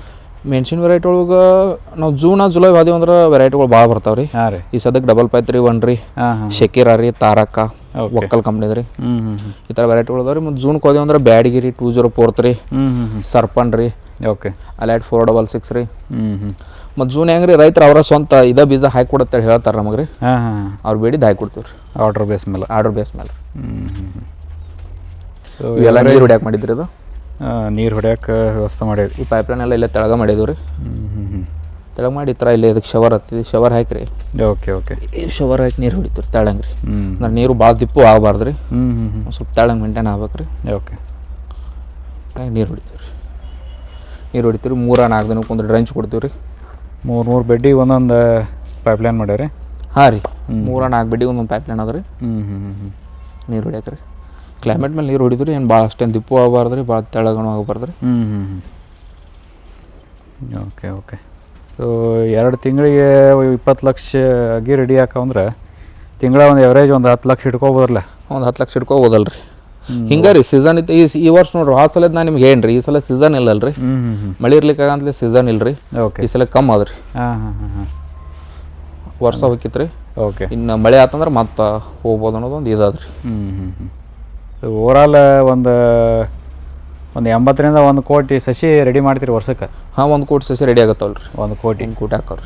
ಮೆಣಸಿನ ವೆರೈಟಿ ಒಳಗೆ ನಾವು ಜೂನ ಜುಲೈ ಹೋದಿವಿ ಅಂದ್ರೆ ವೆರೈಟಿಗಳು ಭಾಳ ಬರ್ತಾವೆ ರೀ. ಹಾಂ ರೀ. ಈ ಸದ್ಯಕ್ಕೆ ಡಬಲ್ ಪೈತ್ ರೀ ಒನ್ ರೀ ಶಕೀರ ರೀ ತಾರಕ. ಒಕ್ಕಲ್ ಕಂಪ್ನಿದ ರೀ. ಈ ಥರ ವೆರೈಟಿಗಳು ಅದಾವೆ ರೀ. ಮತ್ತು ಜೂನ್ಗೆ ಹೋದೇವು ಅಂದ್ರೆ ಬ್ಯಾಡಗಿರಿ ಟೂ ಜೀರೋ ಫೋರ್ತ್ ರೀ ಸರ್ಪನ್ ರೀ okay alright four double six ರೀ. ಮತ್ತು ಜೂನ್ ಹೆಂಗೆ ರೀ ರೈತರು ಅವರ ಸ್ವಂತ ಇದ ಬೀಜ ಹಾಕಿ ಕೊಡುತ್ತೆ ಹೇಳ್ತಾರೆ ನಮಗೆ ರೀ. ಹಾಂ ಹಾಂ ಅವ್ರು ಬೇಡಿದ್ದು ಹಾಕಿ ಕೊಡ್ತೀವಿ ರೀ. ಆರ್ಡ್ರ್ ಬೇಸ್ ಮೇಲೆ. ಆರ್ಡ್ರ್ ಬೇಸ್ ಮೇಲೆ. ಹ್ಞೂ ಹೊಡ್ಯಾಕೆ ಮಾಡಿದ್ರಿ ಇದು? ನೀರು ಹೊಡ್ಯಕ್ಕೆ ವ್ಯವಸ್ಥೆ ಮಾಡಿರಿ ಈ ಪೈಪ್ಲೈನ್ ಎಲ್ಲ ಇಲ್ಲೇ ತೆಳಗ ಮಾಡಿದ್ವಿ ರೀ. ಹ್ಞೂ ಹ್ಞೂ ಹ್ಞೂ ತೆಳಗ ಮಾಡಿ ಈ ಥರ ಇಲ್ಲಿ ಇದಕ್ಕೆ ಶವರ್ ಹತ್ತಿದ್ವಿ ಶವರ್ ಹಾಕಿರಿ. Okay okay. ಈ ಶವರ್ ಹಾಕಿ ನೀರು ಹೊಡಿತೀವಿ ತೆಳಂಗೆ ರೀ ಹ್ಞೂ ಅಂದ್ರೆ ನೀರು ಭಾಳ ದಿಪ್ಪು ಆಗಬಾರ್ದು ರೀ ಹ್ಞೂ ಹ್ಞೂ ಸ್ವಲ್ಪ ತೆಳಂಗೆ ಮೇಂಟೈನ್ ಆಗ್ಬೇಕು ರೀ ಓಕೆ ನೀರು ಹೊಡಿತೀವಿ ರೀ ನೀರು ಹೊಡಿತೀವಿ ಮೂರ ನಾಲ್ಕು ದಿನಕ್ಕೆ ಒಂದು ಡ್ರೆಂಚ್ ಕೊಡ್ತೀವಿ ರೀ ಮೂರು ಮೂರು ಬೆಡ್ಡಿಗೆ ಒಂದೊಂದು ಪೈಪ್ಲೈನ್ ಮಾಡ್ಯಾರಿ? ಹಾಂ ರೀ. ಮೂರ ನಾಲ್ಕು ಬೆಡ್ಡಿಗೆ ಒಂದೊಂದು ಪೈಪ್ಲೈನ್ ಅದ ರೀ. ಹ್ಞೂ ಹ್ಞೂ ಹ್ಞೂ ಹ್ಞೂ ನೀರು ಹೊಡ್ಯಾಕ್ರಿ. ರೀ ಕ್ಲೈಮೇಟ್ ಮೇಲೆ ನೀರು ಹೊಡಿದ್ರಿ ಏನು ಭಾಳ ಅಷ್ಟೇನು ದಿಪ್ಪು ಆಗಬಾರ್ದು ರೀ ಭಾಳ ತೆಳಗಣ ಆಗಬಾರ್ದು ರೀ ಹ್ಞೂ ಹ್ಞೂ ಹ್ಞೂ ಓಕೆ ಓಕೆ ಸೊ ಎರಡು ತಿಂಗಳಿಗೆ ಇಪ್ಪತ್ತು ಲಕ್ಷ ಅಗಿ ರೆಡಿ ಹಾಕಂದ್ರೆ ತಿಂಗಳ ಒಂದು ಎವರೇಜ್ ಒಂದು ಹತ್ತು ಲಕ್ಷ ಇಟ್ಕೋಬೋದ್ರಲ್ಲ ಒಂದು ಹತ್ತು ಲಕ್ಷ ಇಟ್ಕೋಬೋದಲ್ಲ ರೀ ಹಿಂಗೆ ರೀ ಸೀಸನ್ ಇತ್ತು ಈ ಈ ವರ್ಷ ನೋಡ್ರಿ ಆ ಸಲದ ನಾನು ನಿಮ್ಗೆ ಏನು ರೀ ಈ ಸಲ ಸೀಸನ್ ಇಲ್ಲಲ್ಲ ರೀ ಹ್ಞೂ ಹ್ಞೂ ಹ್ಞೂ ಮಳೆ ಇರ್ಲಿಕ್ಕಾಗಂತಲೇ ಸೀಸನ್ ಇಲ್ಲ ರೀ ಓಕೆ ಈ ಸಲ ಕಮ್ಮಿ ಅದ್ರಿ ರೀ ಹಾಂ ಹಾಂ ಹಾಂ ಹಾಂ. ವರ್ಷ ಹೋಗಿತ್ತು ರೀ ಓಕೆ ಇನ್ನು ಮಳೆ ಆತಂದ್ರೆ ಮತ್ತೆ ಹೋಗ್ಬೋದು ಅನ್ನೋದು ಒಂದು ಇದಾದ್ರಿ ಹ್ಞೂ ಹ್ಞೂ ಹ್ಞೂ ಓವರಾಲ್ ಒಂದು ಒಂದು ಎಂಬತ್ತರಿಂದ ಒಂದು ಕೋಟಿ ಸಸಿ ರೆಡಿ ಮಾಡ್ತೀರಿ ವರ್ಷಕ್ಕೆ? ಹಾಂ ಒಂದು ಕೋಟಿ ಸಸಿ ರೆಡಿ ಆಗತ್ತವಲ್ಲ ರೀ ಒಂದು ಕೋಟಿ. ಒಂದು ಕೋಟಿ ಹಾಕವ್ರಿ.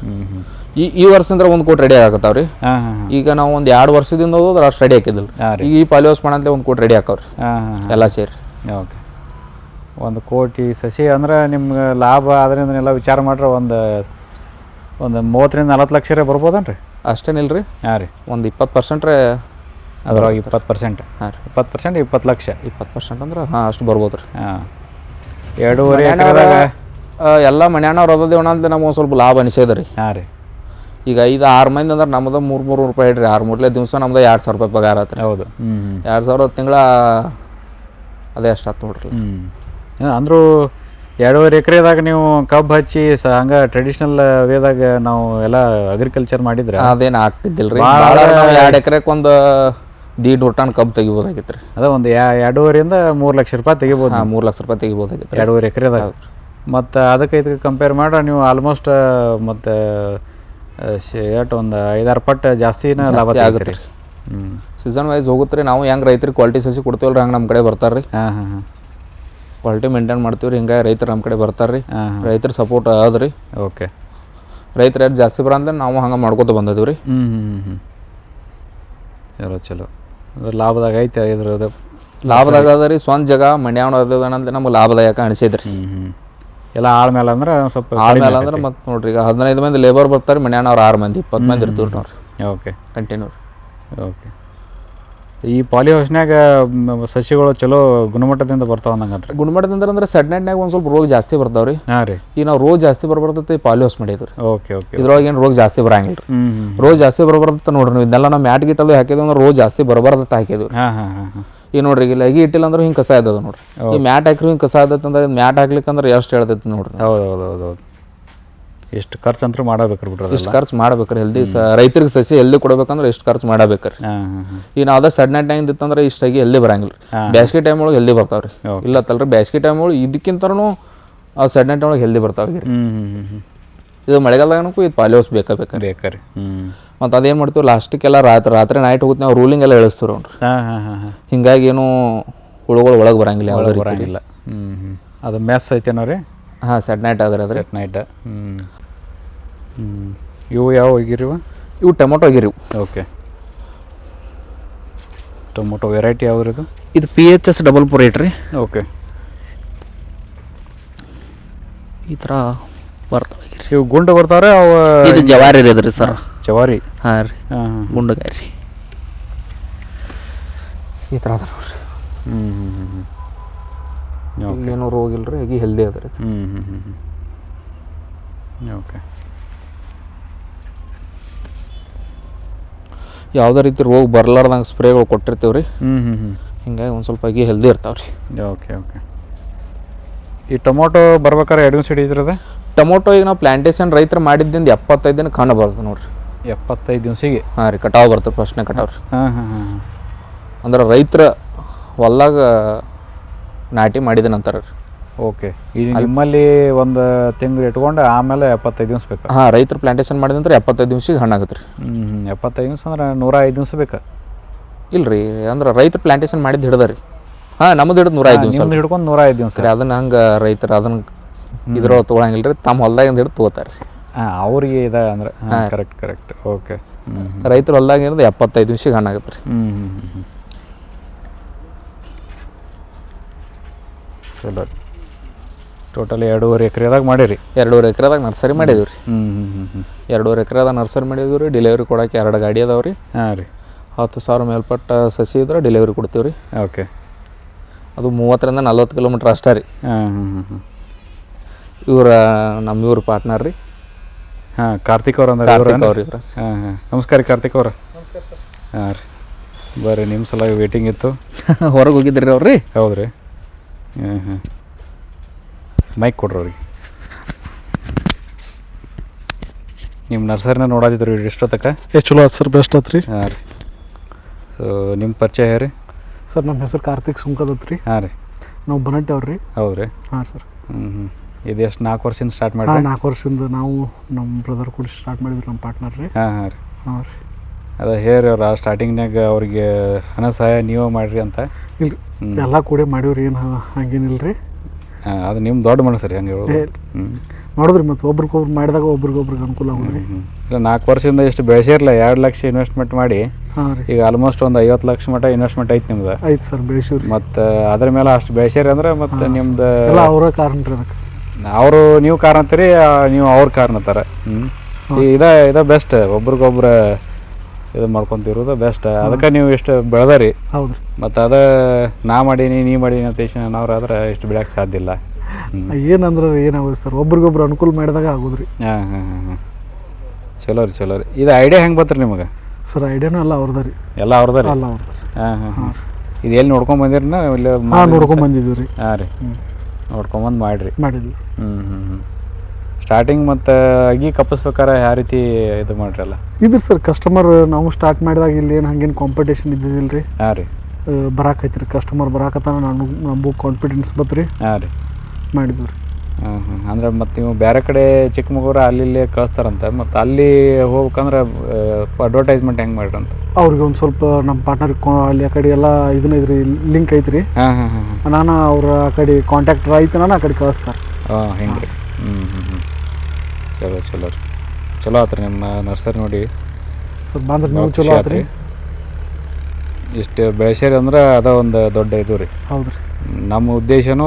ಈ ಈ ಅಂದ್ರೆ ಒಂದು ಕೋಟಿ ರೆಡಿ ಆಗತ್ತಾವ ರೀ ಹಾಂ ಹಾಂ ಹಾಂ. ಈಗ ನಾವು ಒಂದು ಎರಡು ವರ್ಷದಿಂದ ಹೋದ್ರೆ ಅಷ್ಟು ರೆಡಿ ಹಾಕಿದ್ದಿಲ್ಲ ಈಗ ಈ ಪಾಲಿಯೋಸ್ ಮಾಡಂತಲೇ ಒಂದು ಕೋಟಿ ರೆಡಿ ಹಾಕವ್ರಿ. ಹಾಂ ಹಾಂ ಹಾಂ. ಎಲ್ಲ ಸೇರಿ. ಓಕೆ. ಒಂದು ಕೋಟಿ ಸಸಿ ಅಂದ್ರೆ ನಿಮ್ಗೆ ಲಾಭ ಅದರಿಂದ ಎಲ್ಲ ವಿಚಾರ ಮಾಡ್ರೆ ಒಂದು ಒಂದು ಮೂವತ್ತರಿಂದ ನಲ್ವತ್ತು ಲಕ್ಷ ರೀ ಬರ್ಬೋದನ್ರಿ? ಅಷ್ಟೇನಿಲ್ಲ ರೀ ಹಾಂ ರೀ. ಒಂದು ಇಪ್ಪತ್ತು ಪರ್ಸೆಂಟ್ ರೀ ಅದ್ರೊಳಗೆ ಇಪ್ಪತ್ತು ಪರ್ಸೆಂಟ್ ಹಾಂ ರೀ. ಇಪ್ಪತ್ತು ಪರ್ಸೆಂಟ್ ಇಪ್ಪತ್ತು ಲಕ್ಷ. ಇಪ್ಪತ್ತು ಪರ್ಸೆಂಟ್ ಅಂದ್ರೆ ಹಾಂ ಅಷ್ಟು ಬರ್ಬೋದು ರೀ. ಹಾಂ. ಎರಡೂವರೆ ಎಕರೆದಾಗ ಎಲ್ಲ ಮನ್ಯಾನವ್ರು ಅದೇವಣ ಅಂತ ನಮ್ಗೆ ಒಂದು ಸ್ವಲ್ಪ ಲಾಭ ಅನಿಸಿದೆ ರೀ. ಹಾಂ ರೀ. ಈಗ ಐದು ಆರು ಮಂದಿ ಅಂದ್ರೆ ನಮ್ದು ಮೂರು ಮೂರು ರೂಪಾಯಿ ಇಡ್ರಿ. ಆರು ಮೂರ್ಲೆ ದಿವಸ ನಮ್ದು ಎರಡು ಸಾವಿರ ರೂಪಾಯಿ ಪಗಾರ ಆತ್ರಿ. ಹೌದು. ಎರಡು ಸಾವಿರ ತಿಂಗಳ ಅದೇ ಅಷ್ಟು ಆತು ನೋಡ್ರಿ. ಅಂದರೂ ಎರಡೂವರೆ ಎಕರೆದಾಗ ನೀವು ಕಬ್ಬು ಹಚ್ಚಿ ಸ ಹಂಗೆ ಟ್ರೆಡಿಷ್ನಲ್ ವೇದಾಗ ನಾವು ಎಲ್ಲ ಅಗ್ರಿಕಲ್ಚರ್ ಮಾಡಿದ್ರೆ ಅದೇನು ಆಗ್ತಿದ್ದಿಲ್ಲ ರೀ ಎರಡು ಎಕರೆಗೆ ಒಂದು ದೀಡ್ ಟನ್ ಕಬ್ಬು ತೆಗಿಬೋದಾಗಿತ್ತು ರೀ ಅದ ಒಂದು ಎರಡೂವರೆಯಿಂದ ಮೂರು ಲಕ್ಷ ರೂಪಾಯಿ ತೆಗಿಬೋದು ಹಾಂ ಮೂರು ಲಕ್ಷ ರೂಪಾಯಿ ತೆಗಿಬೋದಾಗಿತ್ತು ಎರಡೂವರೆ ಎಕರೆ ಎಕರೆದಾಗ ಮತ್ತು ಅದಕ್ಕೆ ಇದಕ್ಕೆ ಕಂಪೇರ್ ಮಾಡಿ ನೀವು ಆಲ್ಮೋಸ್ಟ್ ಮತ್ತು ಎಷ್ಟು ಒಂದು ಐದಾರು ಪಟ್ಟು ಜಾಸ್ತಿನ ಲಾಭ ಆಗುತ್ತೆ ರೀ. ಹ್ಞೂ ಸೀಸನ್ ವೈಸ್ ಹೋಗುತ್ತೆ ರೀ ನಾವು ಹೆಂಗೆ ರೈತರಿಗೆ ಕ್ವಾಲಿಟಿ ಸಸಿ ಕೊಡ್ತೀವಲ್ಲ ಹಂಗೆ ನಮ್ಮ ಕಡೆ ಬರ್ತಾರೆ ರೀ ಹಾಂ ಹಾಂ ಹಾಂ. ಕ್ವಾಲಿಟಿ ಮೇಂಟೈನ್ ಮಾಡ್ತೀವಿ ರೀ ಹಿಂಗೆ ರೈತರು ನಮ್ಮ ಕಡೆ ಬರ್ತಾರೆ ರೀ ರೈತರ ಸಪೋರ್ಟ್ ಅದು ರೀ ಓಕೆ. ರೈತರು ಯಾರು ಜಾಸ್ತಿ ಬರಂದ್ರೆ ನಾವು ಹಂಗೆ ಮಾಡ್ಕೋತ ಬಂದಿದ್ದೀವಿ ರೀ ಹ್ಞೂ ಹ್ಞೂ ಹ್ಞೂ ಹ್ಞೂ ಚಲೋ ಚಲೋ. ಲಾಭದಾಗ ಐತೆ ಇದ್ರದ್ದು ಲಾಭದಾಗ ಅದ ರೀ ಸ್ವಂತ ಜಾಗ ಮನ್ಯಾವಣ ಅದ ನಮ್ಗೆ ಲಾಭದಾಯಕ ಅನಿಸಿದ್ರಿ ಎಲ್ಲ ಆಳ್ಮೇಲೆ ಅಂದ್ರೆ ಸ್ವಲ್ಪ ಸ್ವಲ್ಪ ಮೇಲೆ ಅಂದ್ರೆ ಮತ್ತೆ ನೋಡ್ರಿ ಈಗ ಹದಿನೈದು ಮಂದಿ ಲೇಬರ್ ಬರ್ತಾರೆ ಮನ್ಯಾನ ಅವ್ರು ಆರು ಮಂದಿ ಇಪ್ಪತ್ತು ಮಂದಿ ಇರ್ತೀವಿ ನೋಡ್ರಿ. ಓಕೆ ಕಂಟಿನ್ಯೂ ಓಕೆ ಈ ಪಾಲಿ ಹೌಸ್ನ್ಯಾಗ ಸಸಿಗಳು ಚಲೋ ಗುಣಮಟ್ಟದಿಂದ ಬರ್ತಾವ ಅಂದಂಗಂತ್ರಿ ಗುಣಮಟ್ಟದಿಂದ ಅಂದ್ರೆ ಸೆಡ್ನೆಟ್ನಾಗ ಒಂದು ಸ್ವಲ್ಪ ರೋಗ ಜಾಸ್ತಿ ಬರ್ತಾವ್ರಿ. ಹಾಂ ರೀ. ಈಗ ನಾವು ರೋಗ ಜಾಸ್ತಿ ಬರಬರ್ತೈತಿ ಹೌಸ್ ಮಾಡಿದ್ರಿ. ಓಕೆ ಓಕೆ ಇದ್ರೊಳಗೆ ಏನು ರೋಗ ಜಾಸ್ತಿ ಬರಂಗಿಲ್ಲ ರೀ ರೋಗ ಜಾಸ್ತಿ ಬರಬಾರ್ದತ್ತ ನೋಡ್ರಿ ನೀವು. ಇದನ್ನೆಲ್ಲ ನಾವು ಮ್ಯಾಟ್ ಗಿಟ್ಟಲ್ಲಿ ಹಾಕಿದ್ವಿ ಅಂದ್ರೆ ರೋಗ ಜಾಸ್ತಿ ಬರಬಾರ್ದತ್ತ ಹಾಕಿದ್ವಿ. ಹಾಂ ಹಾಂ ಈಗ ನೋಡ್ರಿ ಈಗ ಲಗಿ ಇಟ್ಟಿಲ್ಲ ಅಂದ್ರೆ ಹಿಂಗೆ ಕಸ ಇದ್ದದ ನೋಡ್ರಿ. ಈ ಮ್ಯಾಟ್ ಹಾಕ್ರಿ ಹಿಂಗೆ ಕಸ ಆದತ್ತೆ ಅಂದ್ರೆ ಮ್ಯಾಟ್ ಹಾಕ್ಲಿಕ್ಕೆ ಅಂದ್ರೆ ಎಷ್ಟು ಹೇಳ್ತೈತಿ ನೋಡ್ರಿ. ಹೌದು ಹೌದು ಹೌದು ಹೌದು ಎಷ್ಟು ಖರ್ಚು ಅಂತೂ ಮಾಡಬೇಕ್ರಿ ಬಿಡ್ರಿ ಇಷ್ಟು ಖರ್ಚು ಮಾಡ್ಬೇಕ್ರಿ. ಹೆಲ್ದಿ ಸ ರೈತರಿಗೆ ಸಸಿ ಎಲ್ಲಿ ಕೊಡ್ಬೇಕಂದ್ರೆ ಎಷ್ಟು ಖರ್ಚು ಮಾಡಬೇಕ್ರಿ. ಈಗ ನಾವು ಅದ ಸಡ್ನೆಟ್ ಟೈಮ್ ಇತ್ತಂದ್ರೆ ಇಷ್ಟಾಗಿ ಎಲ್ಲಿ ಬರಂಗಿಲ್ಲ. ಬ್ಯಾಸ್ಗೆ ಟೈಮ್ ಒಳಗೆ ಹೆಲ್ದಿ ಬರ್ತಾವ್ರಿ? ಇಲ್ಲ ಇಲ್ಲತ್ತಲ್ರಿ ಬ್ಯಾಸ್ಗೆ ಟೈಮ್ ಒಳಗೆ ಇದಕ್ಕಿಂತನೂ ಆ ಟೈಮ್ ಒಳಗೆ ಹೆಲ್ದಿ ಬರ್ತಾವೆ ರೀ ಹ್ಞೂ ಹ್ಞೂ ಹ್ಞೂ ಹ್ಞೂ ಇದು ಮಳೆಗಾಲದಾಗೂ ಇದು ಪಾಲಿಯೋಸ್ ಬೇಕಾ ಬೇಕಾ ಬೇಕಾರಿ ಮತ್ತು ಅದೇನು ಮಾಡ್ತೀವಿ ಲಾಸ್ಟಿಗೆಲ್ಲ ರಾತ್ರಿ ರಾತ್ರಿ ನೈಟ್ ಹೋಗುತ್ತೆ ನಾವು ರೂಲಿಂಗ್ ಎಲ್ಲ ಇಳಿಸ್ತೀವಿ ನೋಡ್ರಿ. ಹಿಂಗಾಗಿ ಏನು ಹುಳುಗಳು ಒಳಗೆ ಬರಂಗಿಲ್ಲ ಬರಂಗಿಲ್ಲ. ಹ್ಞೂ ಹ್ಞೂ ಅದು ಮೆಸ್ ಐತೇನೋ ರೀ? ಹಾಂ ಸೆಟ್ ನೈಟ್ ಆದ್ರೆ ಅದ್ರ. ನೈಟ್ ಹ್ಞೂ ಇವು ಯಾವ ಹೋಗಿರಿವ? ಇವು ಟೊಮೊಟೊ ಹೋಗಿರಿವು. ಓಕೆ. ಟೊಮೊಟೊ ವೆರೈಟಿ ಯಾವ್ದು ಇದು ಇದು P H S double four eight ರೀ. ಓಕೆ. ಈ ಥರ ಬರ್ತಾವೆ ಇವು ಗುಂಡು ಬರ್ತಾವ್ರೆ ಅವು ಇದು ಜವಾರಿ ರೀ ಅದ್ರಿ ಸರ್. ಜವಾರಿ. ಹಾಂ ರೀ. ಹಾಂ ಗುಂಡಗಾಯಿ ರೀ. ಈ ಥರ ಅದ ನೋಡ್ರಿ ಹ್ಞೂ ಹ್ಞೂ ಹ್ಞೂ ಹ್ಞೂ ಏನು ರೋಗ ಇಲ್ಲ ರೀ ಈಗ ಹೆಲ್ದಿ ಅದ ರೀ ಹ್ಞೂ ಹ್ಞೂ ಹ್ಞೂ ಹ್ಞೂ ಓಕೆ. ಯಾವುದೇ ರೀತಿ ರೋಗ ಬರ್ಲಾರ್ದಂಗೆ ಸ್ಪ್ರೇಗಳು ಕೊಟ್ಟಿರ್ತೀವಿ ರೀ. ಹ್ಞೂ ಹ್ಞೂ ಹ್ಞೂ ಹಿಂಗಾಗಿ ಒಂದು ಸ್ವಲ್ಪ ಆಗಿ ಹೆಲ್ದಿ ಇರ್ತಾವೆ ರೀ. Okay okay. ಈ ಟೊಮೊಟೊ ಬರ್ಬೇಕಾದ್ರೆ ಎರಡು ಸೈಡ್ ಇದ್ರದ ಟೊಮೊಟೊ ಈಗ ನಾವು ಪ್ಲಾಂಟೇಶನ್ ರೈತರು ಮಾಡಿದ್ದಿಂದ ಎಪ್ಪತ್ತೈದು ದಿನ ಕಾಣ ಬರ್ತದೆ ನೋಡ್ರಿ. ಎಪ್ಪತ್ತೈದು ದಿವಸಿಗೆ? ಹಾಂ ರೀ ಕಟಾವು ಬರ್ತದೆ ಫಸ್ಟ್ನೇ ಕಟಾವು ರೀ. ಹಾಂ ಹಾಂ ಹಾಂ ಹಾಂ. ಅಂದ್ರೆ ರೈತರ ಹೊಲ್ದಾಗ ನಾಟಿ ಮಾಡಿದ ನಂತರ ರೀ. ಓಕೆ. ಈಗ ನಿಮ್ಮಲ್ಲಿ ಒಂದು ತಿಂಗಳು ಇಟ್ಕೊಂಡು ಆಮೇಲೆ ಎಪ್ಪತ್ತೈದು ದಿವ್ಸ ಬೇಕಾ? ಹಾಂ ರೈತರು ಪ್ಲಾಂಟೇಶನ್ ಮಾಡಿದ ನಂತರ ಎಪ್ಪತ್ತೈದು ದಿವ್ಸಕ್ಕೆ ಹಣ್ಣಾಗುತ್ತೆ ರೀ. ಹ್ಞೂ ಎಪ್ಪತ್ತೈದು ದಿವ್ಸ ಅಂದ್ರೆ ನೂರ ಐದು ದಿವ್ಸ ಬೇಕಾ? ಇಲ್ಲ ರೀ ಅಂದ್ರೆ ರೈತರು ಪ್ಲಾಂಟೇಶನ್ ಮಾಡಿದ್ದು ಹಿಡ್ದ ರೀ ಹಾಂ ನಮ್ಮದು ಹಿಡಿದು ನೂರ ಐದು ದಿವಸ ನಿಮ್ದು ಹಿಡ್ಕೊಂಡು ನೂರ ಐದು ದಿವ್ಸ. ರೀ ಅದನ್ನ ಹಂಗೆ ರೈತರು ಅದನ್ನ ಇದ್ರೊಳಗೆ ತೊಗೊಳಂಗಿಲ್ಲ ರೀ ತಮ್ಮ ಹೊಲ್ದಾಗಿಂದ ಹಿಡಿದು ತೊಗೋತಾರೆ ರೀ ಹಾಂ ಅವ್ರಿಗೆ ಇದೆ ಅಂದ್ರೆ ಹಾಂ ಕರೆಕ್ಟ್ ಕರೆಕ್ಟ್ ಓಕೆ. ರೈತರು ಹೊಲ್ದಾಗ ಇರೋದು ಎಪ್ಪತ್ತೈದು ದಿವ್ಸಕ್ಕೆ ಹಣ್ಣಾಗುತ್ತೆ ರೀ. ಹ್ಞೂ ಹ್ಞೂ ಹ್ಞೂ ಚಲೋ. ಟೋಟಲ್ ಎರಡೂವರೆ ಎಕರೆದಾಗ ಮಾಡಿರಿ. ಎರಡೂವರೆ ಎಕರೆದಾಗ ನರ್ಸರಿ ಮಾಡಿದೀವಿ ರೀ ಹ್ಞೂ ಹ್ಞೂ ಹ್ಞೂ ಹ್ಞೂ ಎರಡೂವರೆ ಎಕರೆದಾಗ ನರ್ಸರಿ ಮಾಡಿದೀವಿ ರೀ ಡೆಲಿವರಿ ಕೊಡೋಕೆ ಎರಡು ಗಾಡಿ ಅದಾವೆ ರೀ ಹಾಂ ರೀ. ಹತ್ತು ಸಾವಿರ ಮೇಲ್ಪಟ್ಟ ಸಸಿ ಇದ್ರೆ ಡೆಲಿವರಿ ಕೊಡ್ತೀವಿ ರೀ ಓಕೆ. ಅದು ಮೂವತ್ತರಿಂದ ನಲ್ವತ್ತು ಕಿಲೋಮೀಟ್ರ್ ಅಷ್ಟೇ ರೀ. ಹಾಂ ಹ್ಞೂ ಹ್ಞೂ ಹ್ಞೂ ಇವ್ರ ನಮ್ಮ ಇವ್ರ ಪಾರ್ಟ್ನರ್ ರೀ. ಹಾಂ ಕಾರ್ತಿಕ್ ಅವ್ರ ಅಂದ್ರೆ ಕಾರ್ತಿಕ್ ಅವ್ರ ಇವ್ರ. ಹಾಂ ಹಾಂ. ನಮಸ್ಕಾರ ರೀ ಕಾರ್ತಿಕ್ ಅವ್ರ. ಹಾಂ ರೀ. ಬರ್ರಿ ನಿಮ್ಮ ಸಲ ವೇಟಿಂಗ್ ಇತ್ತು. ಹೊರಗೆ ಹೋಗಿದ್ರಿ ಅವ್ರಿ ಹೌದು ರೀ ಹಾಂ ಹಾಂ. ಮೈಕ್ ಕೊಡ್ರಿ ಅವ್ರಿಗೆ. ನಿಮ್ಮ ನರ್ಸರಿನ ನೋಡೋದಿದ್ರು ಎಷ್ಟೊತ್ತಕ್ಕ? ಎಷ್ಟು ಚಲೋ ಆಯ್ತು ಸರ್ ಬೆಸ್ಟ್ ಆತು ರೀ. ಹಾಂ ರೀ. ಸೊ ನಿಮ್ಮ ಪರಿಚಯ ರೀ ಸರ್ ನಮ್ಮ ಹೆಸರು ಕಾರ್ತಿಕ್ ಸುಂಕದತ್ ರೀ. ಹಾಂ ರೀ. ನಾವು ಬನಟ್ಟಿ ಅವ್ರಿ ಹೌದು ರೀ ಹಾಂ ಸರ್. ಹ್ಞೂ ಹ್ಞೂ ಇದು ಎಷ್ಟು ನಾಲ್ಕು ವರ್ಷದಿಂದ ಸ್ಟಾರ್ಟ್ ಮಾಡಿ ನಾಲ್ಕು ವರ್ಷದಿಂದ ನಾವು ನಮ್ಮ ಬ್ರದರ್ ಕೂಡ ಸ್ಟಾರ್ಟ್ ಮಾಡಿದ್ರು ನಮ್ಮ ಪಾರ್ಟ್ನರ್ ರೀ. ಹಾಂ ಹಾಂ ರೀ. ಹಾಂ ರೀ. ಅದ ಹೇರಿ ಅವ್ರ ಸ್ಟಾರ್ಟಿಂಗ್ನಾಗ ಅವ್ರಿಗೆ ಹಣ ಸಹಾಯ ನೀವೇ ಮಾಡಿರಿ ಅಂತ. ಇಲ್ಲ ಎಲ್ಲ ಕೂಡ ಮಾಡೀವ್ರಿ ಏನು ಹಾಗೇನಿಲ್ಲ ರೀ ಅದು ನಿಮ್ಮ ದೊಡ್ಡ ಮನಸ್ಸು ರೀ ಹಂಗೆ ಹೇಳೋದು ಹ್ಞೂ ಮಾಡಿದ್ರಿ ಮತ್ತು ಒಬ್ರಿಗೊಬ್ರು ಮಾಡಿದಾಗ ಒಬ್ರಿಗೊಬ್ರಿಗೆ ಅನುಕೂಲ ಆಗೋದ್ರಿ ಇಲ್ಲ ನಾಲ್ಕು ವರ್ಷದಿಂದ ಎಷ್ಟು ಬೆಳೆಸಿರಲ್ಲ ಎರಡು ಲಕ್ಷ ಇನ್ವೆಸ್ಟ್ಮೆಂಟ್ ಮಾಡಿ ಹಾಂ ರೀ. ಈಗ ಆಲ್ಮೋಸ್ಟ್ ಒಂದು ಐವತ್ತು ಲಕ್ಷ ಮಟ್ಟ ಇನ್ವೆಸ್ಟ್ಮೆಂಟ್ ಐತೆ ನಿಮ್ದು. ಆಯ್ತು ಸರ್ ಬೆಳೆಸಿವ್ರಿ. ಮತ್ತು ಅದ್ರ ಮೇಲೆ ಅಷ್ಟು ಬೆಳೆಸಿರಿ ಅಂದ್ರೆ ಮತ್ತು ನಿಮ್ದು ಎಲ್ಲ ಅವರ ಕಾರಣ ರೀ ಅದಕ್ಕೆ. ಅವರು ನೀವು ಕಾರಣ ಅಂತೀರಿ ನೀವು ಅವ್ರ ಕಾರಣ ಅಂತಾರೆ. ಹ್ಞೂ ಇದ ಇದ ಬೆಸ್ಟ್ ಒಬ್ರಿಗೊಬ್ರು ಇದು ಮಾಡ್ಕೊಂತಿರೋದು ಬೆಸ್ಟ್ ಅದಕ್ಕೆ ನೀವು ಇಷ್ಟು ಬೆಳೆದರಿ. ಹೌದು. ಮತ್ತು ಅದ ನಾ ಮಾಡೀನಿ ನೀ ಮಾಡೀನಿ ಅಂತ ಅನ್ನೋರು ಆದ್ರೆ ಇಷ್ಟು ಬೆಳೆಯಕ್ಕೆ ಸಾಧ್ಯ ಇಲ್ಲ. ಏನಂದ್ರೆ ಏನಾಗುತ್ತೆ ಸರ್? ಒಬ್ರಿಗೊಬ್ರು ಅನುಕೂಲ ಮಾಡಿದಾಗ ಆಗೋದ್ರಿ. ಹಾಂ ಹಾಂ ಹಾಂ ಹಾಂ. ಚಲೋ ರೀ ಚಲೋ ರೀ. ಇದು ಐಡಿಯಾ ಹೆಂಗೆ ಬತ್ರಿ ನಿಮಗೆ? ಸರ್ ಐಡಿಯಾನು ಎಲ್ಲ ಅವ್ರದ ರೀ. ಎಲ್ಲ ಅವ್ರದ ರೀ? ಎಲ್ಲ ಅವ್ರದ ಹಾಂ ಹಾಂ ಹಾಂ. ಇದು ಎಲ್ಲಿ ನೋಡ್ಕೊಂಡ್ ಬಂದಿರಿ ಇಲ್ಲಿ ಹಾಂ ನೋಡ್ಕೊಂಡ್ ಬಂದಿದ್ದೀವಿ ರೀ. ಹಾಂ ರೀ. ನೋಡ್ಕೊಂಬಂದು ಮಾಡಿರಿ. ಮಾಡಿದ್ವಿ. ಹ್ಞೂ ಹ್ಞೂ ಹ್ಞೂ ಸ್ಟಾರ್ಟಿಂಗ್ ಮತ್ತು ಅಗಿ ಕಪ್ಪಿಸ್ಬೇಕಾರೆ ಯಾವ ರೀತಿ ಇದು ಮಾಡ್ರಲ್ಲ? ಇದು ಸರ್ ಕಸ್ಟಮರ್ ನಾವು ಸ್ಟಾರ್ಟ್ ಮಾಡಿದಾಗ ಇಲ್ಲಿ ಏನು ಹಂಗೇನು ಕಾಂಪಿಟೇಷನ್ ಇದ್ದಿದ್ದಿಲ್ಲ ರೀ ಹಾಂ ರೀ. ಬರಾಕೈತಿ ರೀ ಕಸ್ಟಮರ್ ಬರಾಕತ್ತಾನ ನಾನು ನಮಗೂ ಕಾನ್ಫಿಡೆನ್ಸ್ ಬತ್ತು ರೀ ಹಾಂ ರೀ. ಮಾಡಿದ್ವಿ ರೀ. ಹಾಂ ಹಾಂ ಅಂದ್ರೆ ಮತ್ತು ನೀವು ಬೇರೆ ಕಡೆ ಚಿಕ್ಕಮಗಳೂರು ಅಲ್ಲಿ ಇಲ್ಲೇ ಕಳಿಸ್ತಾರಂತ ಮತ್ತು ಅಲ್ಲಿ ಹೋಗ್ಬೇಕಂದ್ರೆ ಅಡ್ವರ್ಟೈಸ್ಮೆಂಟ್ ಹೆಂಗೆ ಮಾಡ್ರಂತ? ಅವ್ರಿಗೆ ಒಂದು ಸ್ವಲ್ಪ ನಮ್ಮ ಪಾರ್ಟ್ನರ್ ಅಲ್ಲಿ ಆ ಕಡೆ ಎಲ್ಲ ಇದನ್ನ ಇದ್ರಿ ಲಿಂಕ್ ಐತ್ರಿ. ಹಾಂ ಹಾಂ ಹಾಂ ನಾನು ಅವ್ರ ಆ ಕಡೆ ಕಾಂಟ್ಯಾಕ್ಟರ್ ಐತೆ ನಾನು ಆ ಕಡೆ ಕಳಿಸ್ತಾರೆ. ಹಾಂ ಹಿಂಗೆ ಹ್ಞೂ ಹ್ಞೂ ಚಲೋ ಚಲೋ. ರೀ ಚಲೋ ಆತ್ರಿ ನಿಮ್ಮ ನರ್ಸರಿ ನೋಡಿ. ಸ್ವಲ್ಪ ಬಂದ್ರೆ ನೀವು ಚಲೋ ಆತ್ರಿ. ಇಷ್ಟು ಬೆಳೆಸ್ಯಾರಿ ಅಂದ್ರೆ ಅದ ಒಂದು ದೊಡ್ಡ ಇದು ರೀ. ಹೌದು ರೀ ನಮ್ಮ ಉದ್ದೇಶನೂ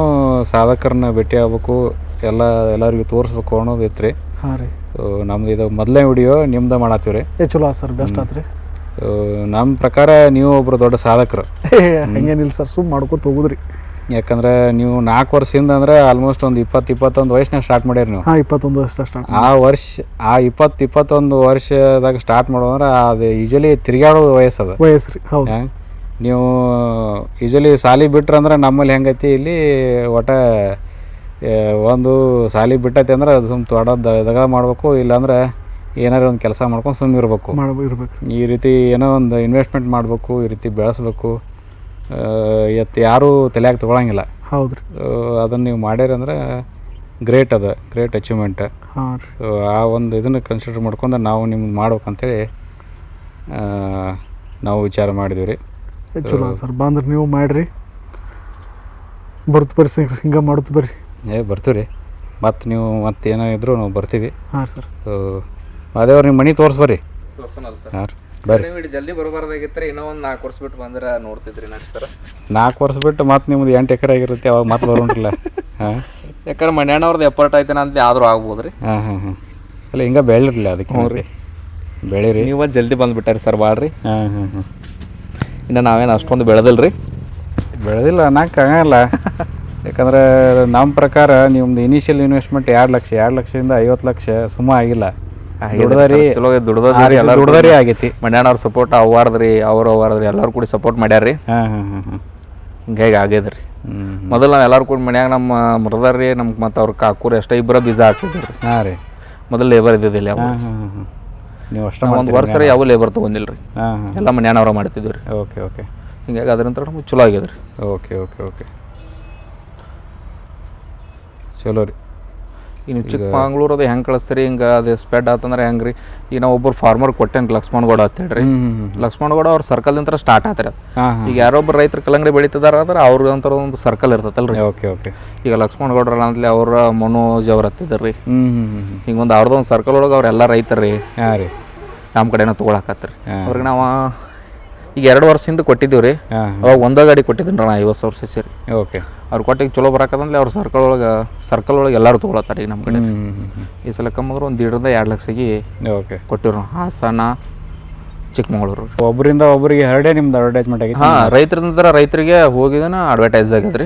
ಸಾಧಕರನ್ನ ಭೇಟಿ ಆಗ್ಬೇಕು ಎಲ್ಲ ಎಲ್ಲರಿಗೂ ತೋರಿಸ್ಬೇಕು ಅನ್ನೋದು ಇತ್ತು ರೀ ಹಾಂ ರೀ. ನಮ್ದು ಇದು ಮೊದಲನೇ ವಿಡಿಯೋ ನಿಮ್ದು ಮಾಡತ್ತೀವಿ ರೀ ಏ ಚಲೋ ಆತ್ ಸರ್ ಬೆಸ್ಟ್ ಆತ್ರಿ. ನಮ್ಮ ಪ್ರಕಾರ ನೀವು ಒಬ್ಬರು ದೊಡ್ಡ ಸಾಧಕರು. ಹಂಗೇನಿಲ್ಲ ಸರ್ ಸುಮ್ ಮಾಡ್ಕೊತ ಹೋಗುದ್ರಿ. ಯಾಕಂದ್ರೆ ನೀವು ನಾಲ್ಕು ವರ್ಷದಿಂದ ಅಂದ್ರೆ ಆಲ್ಮೋಸ್ಟ್ ಒಂದು ಇಪ್ಪತ್ತು ಇಪ್ಪತ್ತೊಂದು ವಯಸ್ಸಿನಾಗ ಸ್ಟಾರ್ಟ್ ಮಾಡ್ಯಾರ ನೀವು. ಹಾಂ ಇಪ್ಪತ್ತೊಂದು ವರ್ಷ ಸ್ಟಾರ್ಟ್ ಆ ವರ್ಷ ಆ ಇಪ್ಪತ್ತು ಇಪ್ಪತ್ತೊಂದು ವರ್ಷದಾಗ ಸ್ಟಾರ್ಟ್ ಮಾಡೋದಂದ್ರೆ ಅದು ಯೂಶಲಿ ತಿರುಗಾಡೋ ಅದು. ವಯಸ್ಸು ರೀ ಹೌದು. ನೀವು ಯೂಶಲಿ ಸಾಲಿ ಬಿಟ್ರಂದ್ರೆ ನಮ್ಮಲ್ಲಿ ಹೆಂಗೈತಿ ಇಲ್ಲಿ ಒಟ ಒಂದು ಸಾಲಿ ಬಿಟ್ಟೈತಿ ಅಂದ್ರೆ ಅದು ಸುಮ್ ತೊಡೋದು ದಗ ಮಾಡಬೇಕು ಇಲ್ಲಾಂದ್ರೆ ಏನಾರ ಒಂದು ಕೆಲಸ ಮಾಡ್ಕೊಂಡು ಸುಮ್ಮನೆ ಇರ್ಬೇಕು. ಈ ರೀತಿ ಏನೋ ಒಂದು ಇನ್ವೆಸ್ಟ್ಮೆಂಟ್ ಮಾಡಬೇಕು ಈ ರೀತಿ ಬೆಳೆಸ್ಬೇಕು. ಇವತ್ತು ಯಾರೂ ತಲೆಯಾಗ ತೊಗೊಳಂಗಿಲ್ಲ. ಹೌದು ರೀ ಅದನ್ನು ನೀವು ಮಾಡ್ಯಾರ ಅಂದ್ರೆ ಗ್ರೇಟ್ ಅದ ಗ್ರೇಟ್ ಅಚೀವ್ಮೆಂಟ್. ಹಾಂ ರೀ. ಆ ಒಂದು ಇದನ್ನು ಕನ್ಸಿಡರ್ ಮಾಡ್ಕೊಂಡು ನಾವು ನಿಮ್ಗೆ ಮಾಡ್ಬೇಕಂತೇಳಿ ಆ, ನಾವು ವಿಚಾರ ಮಾಡಿದ್ವಿ ರೀ ಚಲೋ ಸರ್. ಬಂದ್ರೆ ನೀವು ಮಾಡ್ರಿ. ಬರ್ತು ಬರ್ರಿ ಸರ್ ಹಿಂಗೆ ಮಾಡುತ್ತೆ ಬರ್ರಿ. ಏ ಬರ್ತೀವಿ ರೀ ಮತ್ತು ನೀವು ಮತ್ತೆ ಏನೋ ಇದ್ರು ನಾವು ಬರ್ತೀವಿ. ಹಾಂ ಸರ್. ಅದೇ ಅದೇವ್ರು ನಿಮ್ಮ ಮನೆ ತೋರಿಸ್ಬರ್ರಿ ಹಾಂ ರೀ. ಬರ್ರಿ. ಜಲ್ದಿ ಬರಬಾರ್ದಾಗಿತ್ತು ಇನ್ನೂ ಒಂದು ನಾಲ್ಕು ವರ್ಷ ಬಿಟ್ಟು ಬಂದ್ರೆ ನೋಡ್ತಿದ್ರಿ ನೆಕ್ಸ್ಟ್ ನಾಲ್ಕು ವರ್ಷ ಬಿಟ್ಟು ಮತ್ತೆ ನಿಮ್ದು ಎಂಟು ಎಕರೆ ಆಗಿರುತ್ತೆ ಅವಾಗ ಮತ್ತೆ ಬರೋಣ್ರಲ್ಲ ಹಾಂ. ಯಾಕಂದ್ರೆ ಮಣ್ಯಾನವ್ರದ್ದು ಎಪ್ಪರ್ಟ್ ಐತೆ ಅಂತ ಆದರೂ ಆಗ್ಬೋದು ರೀ ಹಾಂ ಹಾಂ ಹಾಂ. ಅಲ್ಲ ಹಿಂಗೆ ಬೆಳಿರಲಿಲ್ಲ ಅದಕ್ಕೆ ರೀ. ಬೆಳೀರಿ. ನೀವು ಜಲ್ದಿ ಬಂದ್ಬಿಟ್ಟಾರಿ ಸರ್ ಬಾಳ್ರಿ. ಹಾಂ ಹಾಂ ಹಾಂ. ಇನ್ನು ನಾವೇನು ಅಷ್ಟೊಂದು ಬೆಳೆದಿಲ್ಲ ರೀ ಬೆಳೆದಿಲ್ಲ ಅನ್ನಕ್ಕೆ ಆಗಲ್ಲ. ಯಾಕಂದ್ರೆ ನಮ್ಮ ಪ್ರಕಾರ ನಿಮ್ದು ಇನಿಷಿಯಲ್ ಇನ್ವೆಸ್ಟ್ಮೆಂಟ್ ಎರಡು ಲಕ್ಷ ಎರಡು ಲಕ್ಷದಿಂದ ಐವತ್ತು ಲಕ್ಷ ಸುಮ್ಮ ಆಗಿಲ್ಲ. ದುಡ್ದರಿ ಚಲೋ ಆ ದುಡ್ದರಿ ಎಲ್ಲ ಎಲ್ಲರೂ ದುಡ್ದರಿ ಆಗೈತಿ. ಮಣ್ಯಾನವ್ರ ಸಪೋರ್ಟ್ ಅವಾರ್ದ್ರಿ ಅವ್ರು ಅವಾರ್ದ್ರಿ ಎಲ್ಲರೂ ಕೂಡ ಸಪೋರ್ಟ್ ಮಾಡ್ಯಾರ್ರಿ. ಹಿಂಗಾಗಿ ಆಗ್ಯದ್ರಿ. ಮೊದಲು ನಾವು ಎಲ್ಲರೂ ಕೂಡ ಮನ್ಯಾಗ ನಮ್ಮ ಮೃದರ್ರಿ ರೀ ನಮ್ಮ ಮತ್ತು ಅವ್ರ ಕಾಕೂರು ಎಷ್ಟೋ ಇಬ್ಬರ ಬೀಜ ಹಾಕ್ತಿದ್ರು ರೀ. ಹಾಂ ರೀ. ಮೊದಲು ಲೇಬರ್ ಇದ್ದಿದ್ದಿಲ್ಲ ನೀವು ಅಷ್ಟ ಒಂದು ವರ್ಷ ರೀ ಯಾವ ಲೇಬರ್ ತೊಗೊಂದಿಲ್ಲ ರೀ ಎಲ್ಲ ಮನ್ಯಾನವ್ರ ಮಾಡ್ತಿದ್ವಿ ರೀ. Okay okay. ಹಿಂಗಾಗಿ ಅದರಿಂದ ನಮ್ಗೆ ಚಲೋ ಆಗ್ಯದ ರೀ ಓಕೆ ಓಕೆ ಓಕೆ. ಚಲೋ ರೀ. ಇನ್ನು ಚಿಕ್ಕಮಂಗ್ಳೂರು ಅದು ಹೆಂಗೆ ಕಳಿಸ್ತೀರಿ? ಹಿಂಗೆ ಅದು ಸ್ಪ್ರೆಡ್ ಆತಂದ್ರೆ ಹೆಂಗೆ ರೀ ಈಗ ನಾವು ಒಬ್ಬರು ಫಾರ್ಮರ್ ಕೊಟ್ಟೇನು ಲಕ್ಷ್ಮಣಗೌಡ ಅಂತ ಹೇಳ್ರಿ ಲಕ್ಷ್ಮಣಗೌಡ ಹ್ಞೂ ಲಕ್ಷ್ಮಣ್ ಗೌಡ ಅವ್ರ ಸರ್ಕಲ್ನಿಂದ ಸ್ಟಾರ್ಟ್ ಆತ್ರಿ ಈಗ ಯಾರೊಬ್ಬರು ರೈತರು ಕಲ್ಲಂಗಡಿ ಬೆಳೀತಿದಾರ ಅಂದ್ರೆ ಅವ್ರಿಗಂತರ ಒಂದು ಸರ್ಕಲ್ ಇರ್ತೈತಲ್ರಿ ರೀ ಓಕೆ ಓಕೆ. ಈಗ ಲಕ್ಷ್ಮಣ ಗೌಡ್ರ ಅಂತಲೇ ಅವ್ರ ಮನೋಜ್ ಅವ್ರು ಹತ್ತಿದ್ರು ಹಿಂಗೆ ಒಂದು ಅವ್ರದ್ದು ಒಂದು ಸರ್ಕಲ್ ಒಳಗೆ ಅವ್ರೆಲ್ಲ ರೈತರು ರೀ. ನಮ್ಮ ಕಡೆನ ತೊಗೊಳಕತ್ರಿ ರೀ ಅವ್ರಿಗೆ ನಾವು ಈಗ ಎರಡು ವರ್ಷದಿಂದ ಕೊಟ್ಟಿದ್ದೀವಿ ರೀ. ಅವಾಗ ಒಂದೇ ಗಾಡಿ ಕೊಟ್ಟಿದ್ದೀನಿ ನಾ ಐವತ್ತು ಸಾವಿರ ಸಿ ರೀ ಓಕೆ. ಅವ್ರು ಕೊಟ್ಟಿಗೆ ಚಲೋ ಬರಾಕದಂದ್ರೆ ಅವ್ರ ಸರ್ಕಲ್ ಒಳಗೆ ಸರ್ಕಲ್ ಒಳಗೆ ಎಲ್ಲರೂ ತೊಗೊಳತ್ತಾರೆ ಈಗ ನಮ್ಮ ಕಡೆ. ಈ ಸಲ ಕಮ್ಮಂದ್ರೆ ಒಂದು ದೀಡ್ರಿಂದ ಎರಡು ಲಕ್ಷಗೆ ಓಕೆ. ಕೊಟ್ಟಿವ್ರು ಹಾಸನ ಚಿಕ್ಕಮಗಳೂರು. ಒಬ್ಬರಿಂದ ಒಬ್ಬರಿಗೆ ಹರಡೇ ನಿಮ್ದು ಅಡ್ವರ್ಟೈಸ್ಮೆಂಟ್ ಆಗಿತ್ತು. ಹಾ ರೈತರಿಂದ ರೈತರಿಗೆ ಹೋಗಿದನ ಅಡ್ವರ್ಟೈಸ್ ಆಗಿದ್ರಿ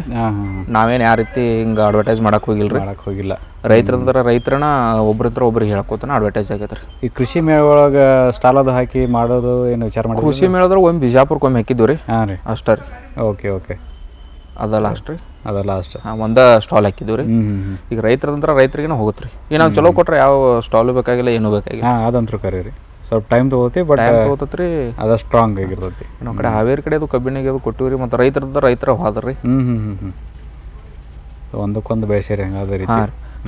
ನಾವೇನು ಯಾವ ರೀತಿ ಹಿಂಗೆ ಅಡ್ವರ್ಟೈಸ್ ಮಾಡಕ್ಕೆ ಹೋಗಿಲ್ಲ. ರೀ ಮಾಡಕ್ಕೆ ಹೋಗಿಲ್ಲ ರೈತರಂದ್ರೆ ರೈತರನ್ನ ಒಬ್ರಿದ್ರ ಒಬ್ರಿಗೆ ಹೇಳ್ಕೊತಾನ ಅಡ್ವರ್ಟೈಸ್ ಆಗೈತೆ ರೀ ಈ ಕೃಷಿ ಮೇಳ ಒಳಗೆ ಸ್ಟಾಲ್ ಅದು ಹಾಕಿ ಮಾಡೋದು ಏನು ವಿಚಾರ ಮಾಡಿ ಕೃಷಿ ಮೇಳದ್ರೆ ಒಮ್ಮೆ ಬಿಜಾಪುರಕ್ಕೆ ಒಮ್ಮೆ ಹಾಕಿದ್ದೀವಿ ರೀ. ಹಾಂ ರೀ. ಅಷ್ಟೇ ರೀ. Okay okay. ಅದ ಲಾಸ್ಟ್ ರೀ. ಅದ ಲಾಸ್ಟ್ ಹಾಂ ಒಂದೇ ಸ್ಟಾಲ್ ಹಾಕಿದ್ವಿ ರೀ. ಈಗ ರೈತರಂದ್ರೆ ರೈತರಿಗೆ ಹೋಗುತ್ತೆ ರೀ ಈಗ ನಾವು ಚಲೋ ಕೊಟ್ರೆ ಯಾವ ಸ್ಟಾಲು ಬೇಕಾಗಿಲ್ಲ ಏನು ಬೇಕಾಗಿಲ್ಲ. ಹಾಂ ಅದಂತೂ ಕರೆ ರೀ ಸ್ವಲ್ಪ ಟೈಮ್ ತೊಗೋತಿ ಬಟ್ ಟೈಮ್ ಹೋಗ್ತೈತೆ ರೀ ಅದ ಸ್ಟ್ರಾಂಗ್ ಆಗಿರ್ತೈತಿ. ನಮ್ಮ ಕಡೆ ಹಾವೇರಿ ಕಡೆ ಅದು ಕಬ್ಬಿಣಿಗೆ ಅದು ಕೊಟ್ಟಿವಿ ರೀ ಮತ್ತು ರೈತರದ್ದು ರೈತರ ಹೋದ್ರಿ ಹ್ಞೂ ಹ್ಞೂ ಹ್ಞೂ ಹ್ಞೂ ಒಂದಕ್ಕೊಂದು ಬೇಸರಿ ಹಂಗಾದ ರೀತಿ.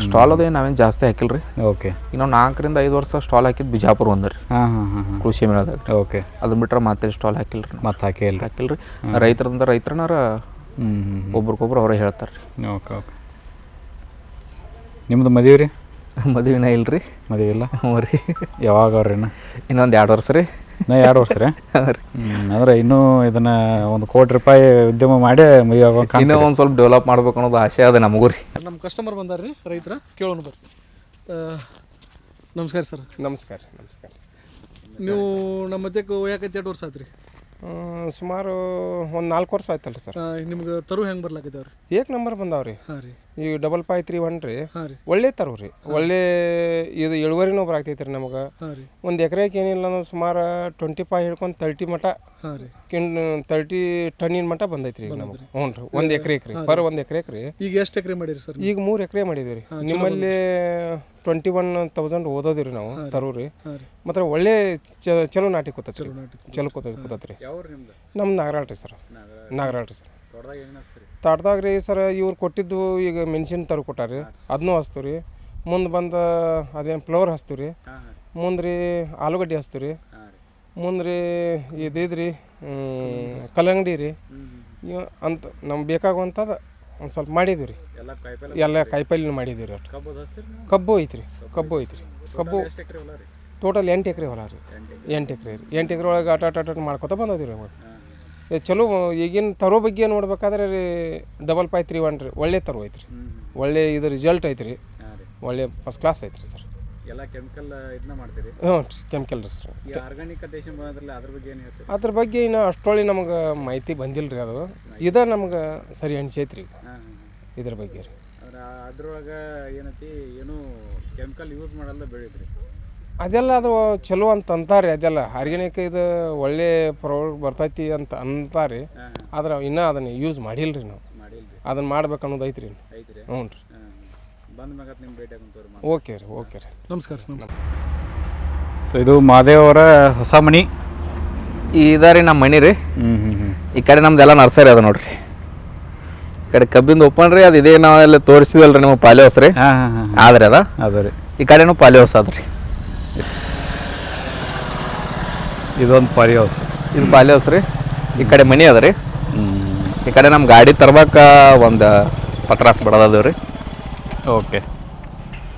ಸ್ಟಾಲ್ ಅದೇ ನಾವೇನು ಜಾಸ್ತಿ ಹಾಕಿಲ್ಲ ರೀ ಓಕೆ ಈಗ ನಾವು ನಾಲ್ಕರಿಂದ ಐದು ವರ್ಷ ಸ್ಟಾಲ್ ಹಾಕಿದ್ದು ಬಿಜಾಪುರ ಒಂದು ರೀ. ಹಾಂ ಹಾಂ ಹಾಂ ಕೃಷಿ ಮೇಳದಾಗ. ಓಕೆ ಅದನ್ನ ಬಿಟ್ರೆ ಮತ್ತೆ ಸ್ಟಾಲ್ ಹಾಕಿಲ್ಲ ರೀ ಮತ್ತೆ ಹಾಕಿ ಇಲ್ಲ ಹಾಕಿಲ್ಲ ರೀ ರೈತರಿಂದ ರೈತರನಾರ ಒಬ್ರಿಗೊಬ್ರು ಅವರೇ ಹೇಳ್ತಾರೆ ರೀ ಓಕೆ ಓಕೆ ನಿಮ್ಮದು ಮದುವೆ ರೀ? ಮದುವೆನ ಇಲ್ಲ ರೀ ಮದುವೆ ಇಲ್ಲ. ಹ್ಞೂ ರೀ. ಯಾವಾಗ ಅವ್ರಿ ಇನ್ನೊಂದು ಎರಡು ವರ್ಷ ರೀ. ನಾ ಎರಡು ವರ್ಷ ರೀ? ಹ್ಞೂ ರೀ ಹ್ಮ್, ಅಂದ್ರೆ ಇನ್ನೂ ಇದನ್ನ ಒಂದು ಕೋಟಿ ರೂಪಾಯಿ ಉದ್ಯಮ ಮಾಡಿ ಮದುವೆ ಆಗೋ ಇನ್ನೂ ಒಂದು ಸ್ವಲ್ಪ ಡೆವಲಪ್ ಮಾಡ್ಬೇಕು ಅನ್ನೋದು ಆಸೆ ಅದ ನಮಗೂ ರೀ. ನಮ್ಮ ಕಸ್ಟಮರ್ ಬಂದಾರ ರೀ ರೈತರ. ಕೇಳೋಣ ಬರ್ರಿ. ನಮಸ್ಕಾರ ಸರ್. ನಮಸ್ಕಾರ ನಮಸ್ಕಾರ. ನೀವು ನಮ್ಮ ಮಧ್ಯಕ್ಕೆ ಒಯ್ಯಾಕೈತಿ ಎರಡು ವರ್ಷ ಆಯ್ತು ರೀ ಸುಮಾರು ಒಂದು ನಾಲ್ಕು ವರ್ಷ ಆಯ್ತಲ್ಲ ಸರ್. ನಿಮ್ಗೆ ತರು ಹೆಂಗೆ ಬರ್ಲಾಕೈತಾವ್ರಿ ಏಕ್ ನಂಬರ್ ಬಂದಾವ್ರಿ. ಹಾಂ ರೀ. ಈ ಡಬಲ್ ಫೈವ್ ತ್ರೀ ಒನ್ ರೀ. ಹಾಂ ರೀ. ಒಳ್ಳೆ ತರು ರೀ. ಒಳ್ಳೆ ಇದು ಇಳುವರಿನೂ ಬರಾಕ್ತೈತೆ ರೀ ನಮಗೆ. ಹಾಂ ರೀ. ಒಂದು ಎಕರೆಗೆ ಏನಿಲ್ಲ ಅಂದ್ರೆ ಸುಮಾರು ಟ್ವೆಂಟಿ ಫೈವ್ ಹಿಡ್ಕೊಂಡು ತರ್ಟಿ ಮಟ ಹಾಂ ರೀ. ಕಿನ್ ತರ್ಟಿ ಟನ್ನಿನ ಮಟ ಬಂದೈತೆ ರೀ ನಮಗೆ. ಹ್ಞೂ ರೀ ಒಂದು ಎಕರೆ ರೀ. ಪರ್ ಒಂದು ಎಕರೆ ಎಕರೆ ಈಗ ಎಷ್ಟು ಎಕರೆ ಮಾಡಿರಿ ಸರ್ ಈಗ ಮೂರು ಎಕರೆ ಮಾಡಿದ್ದೀವಿ ರೀ ನಿಮ್ಮಲ್ಲಿ ಟ್ವೆಂಟಿ ಒನ್ ತೌಸಂಡ್ ಓದೋದಿರಿ ನಾವು ತರು ರೀ. ಹಾಂ ಮಾತ್ರ ಒಳ್ಳೆ ಚ- ಚಲೋ ನಾಟಿ ಕೂತೈತೆ ರೀ ನಾಟಿ ಚಲೋ ಕೂತ ಕೂತತ್ರಿ. ರೀ ನಮ್ಮ ನಾಗರಾಳ್ ರೀ ಸರ್. ನಾಗರಾಳ್. ರೀ ಸರ್. ತೋಟದಾಗ ರೀ ಸರ್ ಇವ್ರು ಕೊಟ್ಟಿದ್ದು ಈಗ ಮೆಣಸಿನ ತರು ಕೊಟ್ಟಾರಿ. ಅದನ್ನೂ ಹಚ್ತೀವಿ ರೀ ಮುಂದೆ ಬಂದು ಅದೇನು ಫ್ಲವರ್ ಹಚ್ತೀವಿ ರೀ. ಮುಂದೆ ರೀ ಆಲೂಗಡ್ಡೆ ಹಚ್ತೀವಿ ರೀ ಮುಂದೆ ರೀ ಇದಿದ್ರಿ ಕಲ್ಲಂಗಡಿ ರೀ. ಇವ್ ಅಂತ ನಮ್ಗೆ ಬೇಕಾಗುವಂಥದ್ದು ಒಂದು ಸ್ವಲ್ಪ ಮಾಡಿದ್ವಿ ರೀ ಎಲ್ಲ ಕಾಯಿಪಲ್ಲೆ ಮಾಡಿದ್ದೀವಿ ರೀ ಅಷ್ಟು. ಕಬ್ಬು ಐತ್ರಿ ಕಬ್ಬು ಐತ್ರಿ. ಕಬ್ಬು ಟೋಟಲ್ ಎಂಟು ಎಕರೆ ಹೊಲ ರೀ. ಎಂಟು ಎಕರೆ. ರೀ. ಎಂಟು ಎಕರೆ ಒಳಗೆ ಆಟ ಆಟ ಆಟ ಮಾಡ್ಕೊತ ಬಂದದ್ರಿ ನಮಗೆ. ಚಲೋ ಈಗಿನ ತರೋ ಬಗ್ಗೆ ನೋಡ್ಬೇಕಾದ್ರೆ ರೀ ಡಬಲ್ ಫೈ ತ್ರೀ ಒನ್ ರೀ. ಒಳ್ಳೆ ತರೋ ಐತ್ರಿ. ಒಳ್ಳೆ ಇದು ರಿಸಲ್ಟ್ ಐತ್ರಿ. ಒಳ್ಳೆ ಫಸ್ಟ್ ಕ್ಲಾಸ್ ಐತ್ರಿ ಸರ್. ಎಲ್ಲ ಕೆಮಿಕಲ್ ಇದನ್ನ ಮಾಡ್ತೀರಿ? ಹ್ಞೂ ರೀ ಕೆಮಿಕಲ್ ರೀ ಸರ್. ಈ ಆರ್ಗಾನಿಕ್ ದೇಶ ಬಂದ್ರಲ್ಲ ಅದ್ರ ಬಗ್ಗೆ ಏನು ಹೇಳ್ತೀರಿ? ಅದ್ರ ಬಗ್ಗೆ ಇನ್ನು ಅಷ್ಟೊಳ್ಳೆ ನಮಗೆ ಮಾಹಿತಿ ಬಂದಿಲ್ಲ ರೀ ಅದು. ಇದ ನಮ್ಗೆ ಸರಿ ಅನ್ಸೈತ್ರಿ. ಇದ್ರ ಬಗ್ಗೆ ರೀ. ಅಂದ್ರೆ ಅದ್ರೊಳಗೆ ಏನೈತಿ? ಏನು ಕೆಮಿಕಲ್ ಯೂಸ್ ಮಾಡಲ್ಲ ಬೆಳಿದ್ರಿ ಅದೆಲ್ಲ ಅದು ಚಲೋ ಅಂತ ಅಂತಾರೆ ಅದೆಲ್ಲ ಆರ್ಗ್ಯಾನಿಕ್ ಇದು ಒಳ್ಳೆ ಪ್ರಾಡಕ್ಟ್ ಬರ್ತೈತಿ ಅಂತ ಅಂತಾರೆ. ಆದ್ರೆ ಇನ್ನೂ ಅದನ್ನು ಯೂಸ್ ಮಾಡಿಲ್ಲ ರೀ ನಾವು. ಅದನ್ನ ಅದನ್ನು ಮಾಡ್ಬೇಕು ಅನ್ನೋದು ಐತ್ರಿ ಐತ್ರಿ. ಹ್ಞೂ ರೀ ಭೇಟಿ ಆಗಂತವ್ರಿ ಓಕೆ ರೀ ಓಕೆ ರೀ. ನಮಸ್ಕಾರ ನಮಸ್ಕಾರ. ಸೊ ಇದು ಮಹಾದೇವರ ಅವರ ಹೊಸ ಮನಿ. ಇದಾರಿ ನಮ್ಮ ಮನೆ ರೀ. ಹ್ಞೂ ಹ್ಞೂ ಹ್ಞೂ ಈ ಕಡೆ ನಮ್ದೆಲ್ಲ ನರ್ಸರಿ ಅದ ನೋಡ್ರಿ. ಈ ಕಡೆ ಕಬ್ಬಿಂದ ಓಪನ್ ರೀ ಅದು ಇದೇ ನಾವೆಲ್ಲ ತೋರಿಸಿದಲ್ರಿ ನಿಮ್ಮ ಪಾಲಿ ಹೊಸ ರೀ. ಹಾಂ ಹಾಂ ಹಾಂ ಆದ್ರಿ ಅದ. ಅದು ರೀ. ಈ ಕಡೆನೂ ಪಾಲಿ ಅದ ರೀ. ಇದೊಂದು ಪಾರಿ ಹೌಸ್ ಇದು ಪಾಲಿ ಹೌಸ್ ರೀ. ಈ ಕಡೆ ಮನಿ ಅದ ರೀ. ಹ್ಞೂ ಈ ಕಡೆ ನಮ್ಮ ಗಾಡಿ ತರ್ಬೇಕ ಒಂದು ಪತ್ರಾಸ್ ಬಡದದ ರೀ ಓಕೆ.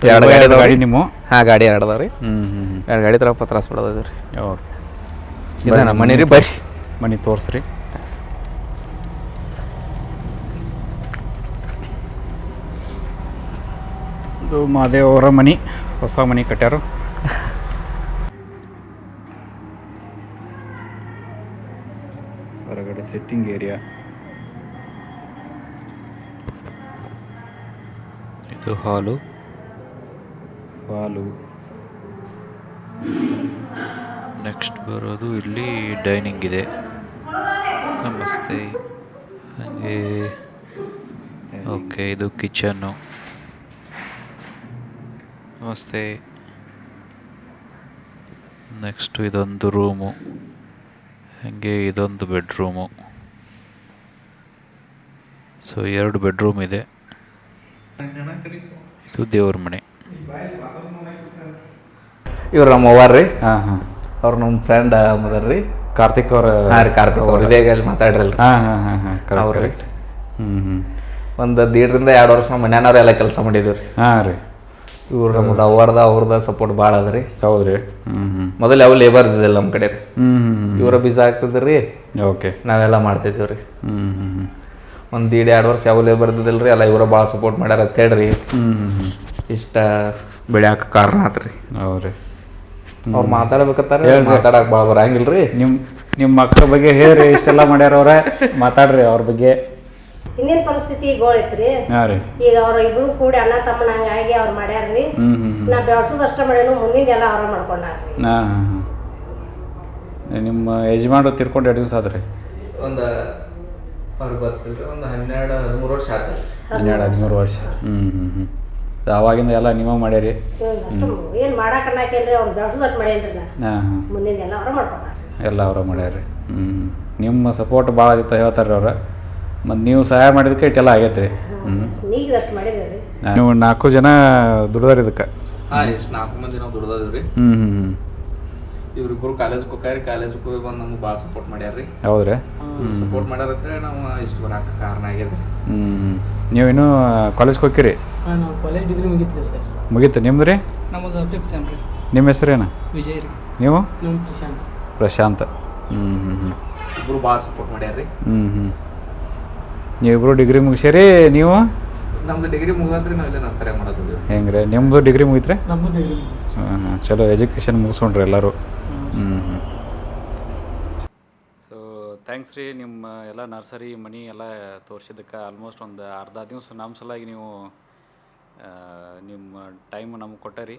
ಎರಡು ಗಾಡಿ ಗಾಡಿ ನಿಮ್ಮ? ಹಾಂ ಗಾಡಿ ಎರಡು ಅದಾವ ರೀ ಹ್ಞೂ ಹ್ಞೂ ಹ್ಞೂ ಎರಡು ಗಾಡಿ ತರ ಪತ್ರಾಸ್ ಬಡದದ ರೀ ಓಕೆ. ಇದು ನಮ್ಮ ಮನೆ ರೀ ಬರ್ರಿ ಮನೆ ತೋರಿಸ್ರಿ. ಇದು ಮಾದೇವ್ ಅವರ ಮನೆ ಹೊಸ ಮನೆ ಕಟ್ಟ್ಯಾರು ಹೊರಗಡೆ ಸಿಟ್ಟಿಂಗ್ ಏರಿಯಾ ಇದು ಹಾಲು. ಹಾಲು. ನೆಕ್ಸ್ಟ್ ಬರೋದು ಇಲ್ಲಿ ಡೈನಿಂಗ್ ಇದೆ. ನಮಸ್ತೆ. ಹಾಗೆ. ಓಕೆ ಇದು ಕಿಚನ್ನು ನಮಸ್ತೆ. ನೆಕ್ಸ್ಟ್ ಇದೊಂದು ರೂಮು ಹಂಗೆ ಇದೊಂದು ಬೆಡ್ರೂಮು ಸೊ ಎರಡು ಬೆಡ್ರೂಮ್ ಇದೆ. ಇದು ದೇವ್ರ ಮನೆ. ಇವ್ರು ನಮ್ಮ ಅವ್ವಾರ ರೀ. ಹಾಂ ಹಾಂ. ಅವ್ರು ನಮ್ಮ ಫ್ರೆಂಡ್ ಮದರ್ ರೀ. ಕಾರ್ತಿಕ್ ಅವ್ರ ಹಾಂ ರೀ ಕಾರ್ತಿಕ್ ಅವ್ರು. ಇದೇ ಅಲ್ಲಿ ಮಾತಾಡ್ರಲ್ಲ ಹಾಂ ಹಾಂ ಹಾಂ ಹಾಂ. ಅವ್ರು. ಹ್ಞೂ ಹ್ಞೂ ಒಂದು ದೀಡ್ರಿಂದ ಎರಡು ವರ್ಷ ನಮ್ಮ ಮನ್ಯಾನವ್ರೆಲ್ಲ ಕೆಲಸ ಮಾಡಿದ್ದೀವಿ ರೀ. ಹಾಂ ರೀ. ಇವ್ರು ನಮ್ದು ಅವ್ರದ ಅವ್ರದ ಸಪೋರ್ಟ್ ಭಾಳ ಅದ ರೀ. ಹೌದು ರೀ. ಹ್ಞೂ ಹ್ಞೂ ಮೊದಲು ಯಾವ ಲೇಬರ್ ಇದ್ದಿಲ್ಲ ನಮ್ಮ ಕಡೆ. ಹ್ಞೂ ಹ್ಞೂ ಇವರ ಬೀಜ ಹಾಕ್ತಿದ್ರಿ ಓಕೆ ನಾವೆಲ್ಲ ಮಾಡ್ತಿದ್ದೀವಿ ರೀ. ಹ್ಞೂ ಹ್ಞೂ ಹ್ಞೂ ಒಂದು ದೀಡ್ ಎರಡು ವರ್ಷ ಯಾವ ಲೇಬರ್ ಇದ್ದಿಲ್ಲ ರೀ ಅಲ್ಲ ಇವರ ಭಾಳ ಸಪೋರ್ಟ್ ಮಾಡ್ಯಾರ ಅಂತ ಹೇಳ್ರಿ. ಹ್ಞೂ ಹ್ಞೂ ಇಷ್ಟ ಬೆಳ್ಯಾಕ ಕಾರಣ ಆತ್ರಿ. ಅವ್ರಿ ರೀ ಅವ್ರು ಮಾತಾಡ್ಬೇಕತ್ತಾರ ಮಾತಾಡಕ್ ಭಾಳ ಬರಂಗಿಲ್ಲ ರೀ ನಿಮ್ಮ ನಿಮ್ಮ ಮಕ್ಕಳ ಬಗ್ಗೆ ಹೇಳ್ರಿ ಇಷ್ಟೆಲ್ಲ ಮಾಡ್ಯಾರ ಅವ್ರ. ಮಾತಾಡ್ರಿ ಅವ್ರ ಬಗ್ಗೆ. ಹಿಂದಿನ ಪರಿಸ್ಥಿತಿ ಗೋಳ್ ಐತ್ರಿ. ಹಾಂ ರೀ. ಈಗ ಅವ್ರ ಇಬ್ರು ಕೂಡಿ ಅಣ್ಣ ತಮ್ಮನ ಹಂಗಾಗಿ ಅವ್ರು ಮಾಡ್ಯಾರ್ರಿ. ನಾ ಬೆಳ್ಸೋದು ಅಷ್ಟ ಮಾಡ್ಯಾನು ಮುಂದಿನ ಎಲ್ಲ ಅವ್ರ ಮಾಡ್ಕೊಂಡ್ರಿ ಹಾಂ ಹಾಂ ಹಾಂ. ನಿಮ್ಮ ಯಜಮಾನ್ರು ತಿರ್ಕೊಂಡು ಎರಡು ದಿವಸ ಆದ್ರಿ? ಒಂದು ಒಂದು ಹನ್ನೆರಡು ಹದಿಮೂರು ವರ್ಷ ಹನ್ನೆರಡು ಹದಿಮೂರು ವರ್ಷ. ಹ್ಞೂ ಹ್ಞೂ ಹ್ಞೂ ಅವಾಗಿಂದ ಎಲ್ಲ ನೀವೇ ಮಾಡ್ಯಾರಿ? ಏನ್ ಮಾಡ್ಯಾನ್ರಿ ಹಾಂ ಹಾಂ. ಮುಂದಿನ ಎಲ್ಲ ಅವ್ರ ಮಾಡ್ಕೊಂಡಾರ್ರಿ ಎಲ್ಲ ಅವ್ರ ಮಾಡ್ಯಾರಿ ಹ್ಞೂ ನಿಮ್ಮ ಸಪೋರ್ಟ್ ಭಾಳ ಆಗಿತ್ತು ಹೇಳ್ತಾರೆ ಅವ್ರ. ಮತ್ತು ನೀವು ಸಹಾಯ ಮಾಡಿದಕ್ಕೆ ಇಟ್ಟೆಲ್ಲ ಆಗೈತೆ ರೀ ನೀವು ನಾಲ್ಕು ಜನ ದುಡ್ದಾರ ಇದಕ್ಕೆ ಹಾಂ ಇಷ್ಟು ನಾಲ್ಕು ಮಂದಿ ನಾವು ದುಡ್ದಾದ್ರಿ ಹ್ಞೂ ಹ್ಞೂ ಹ್ಞೂ ಇವ್ರಿಬ್ರು ಕಾಲೇಜ್ಗೆ ಹೋಗ್ರಿ ಕಾಲೇಜ್ಗೆ ಹೋಗಿ ಬಂದು ನಮ್ಗೆ ಭಾಳ ಸಪೋರ್ಟ್ ಮಾಡ್ಯಾರ್ರಿ. ಹೌದ್ರಿ? ಸಪೋರ್ಟ್ ಮಾಡ್ಯಾರಂದ್ರೆ ನಾವು ಇಷ್ಟು ಬರಾಕ ಕಾರಣ ಆಗ್ಯದ ಹ್ಞೂ ಹ್ಞೂ ನೀವು ಇನ್ನೂ ಕಾಲೇಜ್ಗೆ ಹೋಗ್ತೀರಿ? ಹಾಂ ನಾವು ಕಾಲೇಜ್ ಡಿಗ್ರಿ ಮುಗಿತ್ರಿ ಸರ್. ಮುಗೀತು ನಿಮ್ದು ರೀ ನಮ್ಮದು ಫಿಫ್ತ್ ಸೆಮ್ ರೀ. ನಿಮ್ಮ ಹೆಸರೇನು? ವಿಜಯ್ ರೀ. ನೀವು? ನಮ್ಮ ಪ್ರಶಾಂತ್. ಪ್ರಶಾಂತ್. ಹ್ಞೂ ಹ್ಞೂ ಹ್ಞೂ ಇಬ್ರು ಭಾಳ ಸಪೋರ್ಟ್ ಮಾಡ್ಯಾರ್ರಿ. ಹ್ಞೂ ಹ್ಞೂ ನೀವಿಬ್ರು ಡಿಗ್ರಿ ಮುಗಿಸಿರಿ ನೀವು? ನಮ್ದು ಡಿಗ್ರಿ ಮುಗಿದ್ರಿ ನಾವೆಲ್ಲ ನಾನು ಸರಿಯಾಗಿ ಮಾಡೋದು ಹೆಂಗೆ ರೀ ನಿಮ್ಮದು ಡಿಗ್ರಿ ಮುಗಿತ್ರಿ? ನಮ್ಮದು ಡಿಗ್ರಿ ಹಾಂ ಹಾಂ ಚಲೋ ಎಜುಕೇಶನ್ ಮುಗಿಸ್ಕೊಂಡ್ರಿ ಎಲ್ಲರೂ. ಸೊ ಥ್ಯಾಂಕ್ಸ್ ರೀ ನಿಮ್ಮ ಎಲ್ಲ ನರ್ಸರಿ ಮನಿ ಎಲ್ಲ ತೋರಿಸಿದ್ದಕ್ಕೆ ಆಲ್ಮೋಸ್ಟ್ ಒಂದು ಅರ್ಧ ದಿವಸ ನಮ್ಮ ಸಲುವಾಗಿ ನೀವು ನಿಮ್ಮ ಟೈಮ್ ನಮ್ಗೆ ಕೊಟ್ಟರಿ.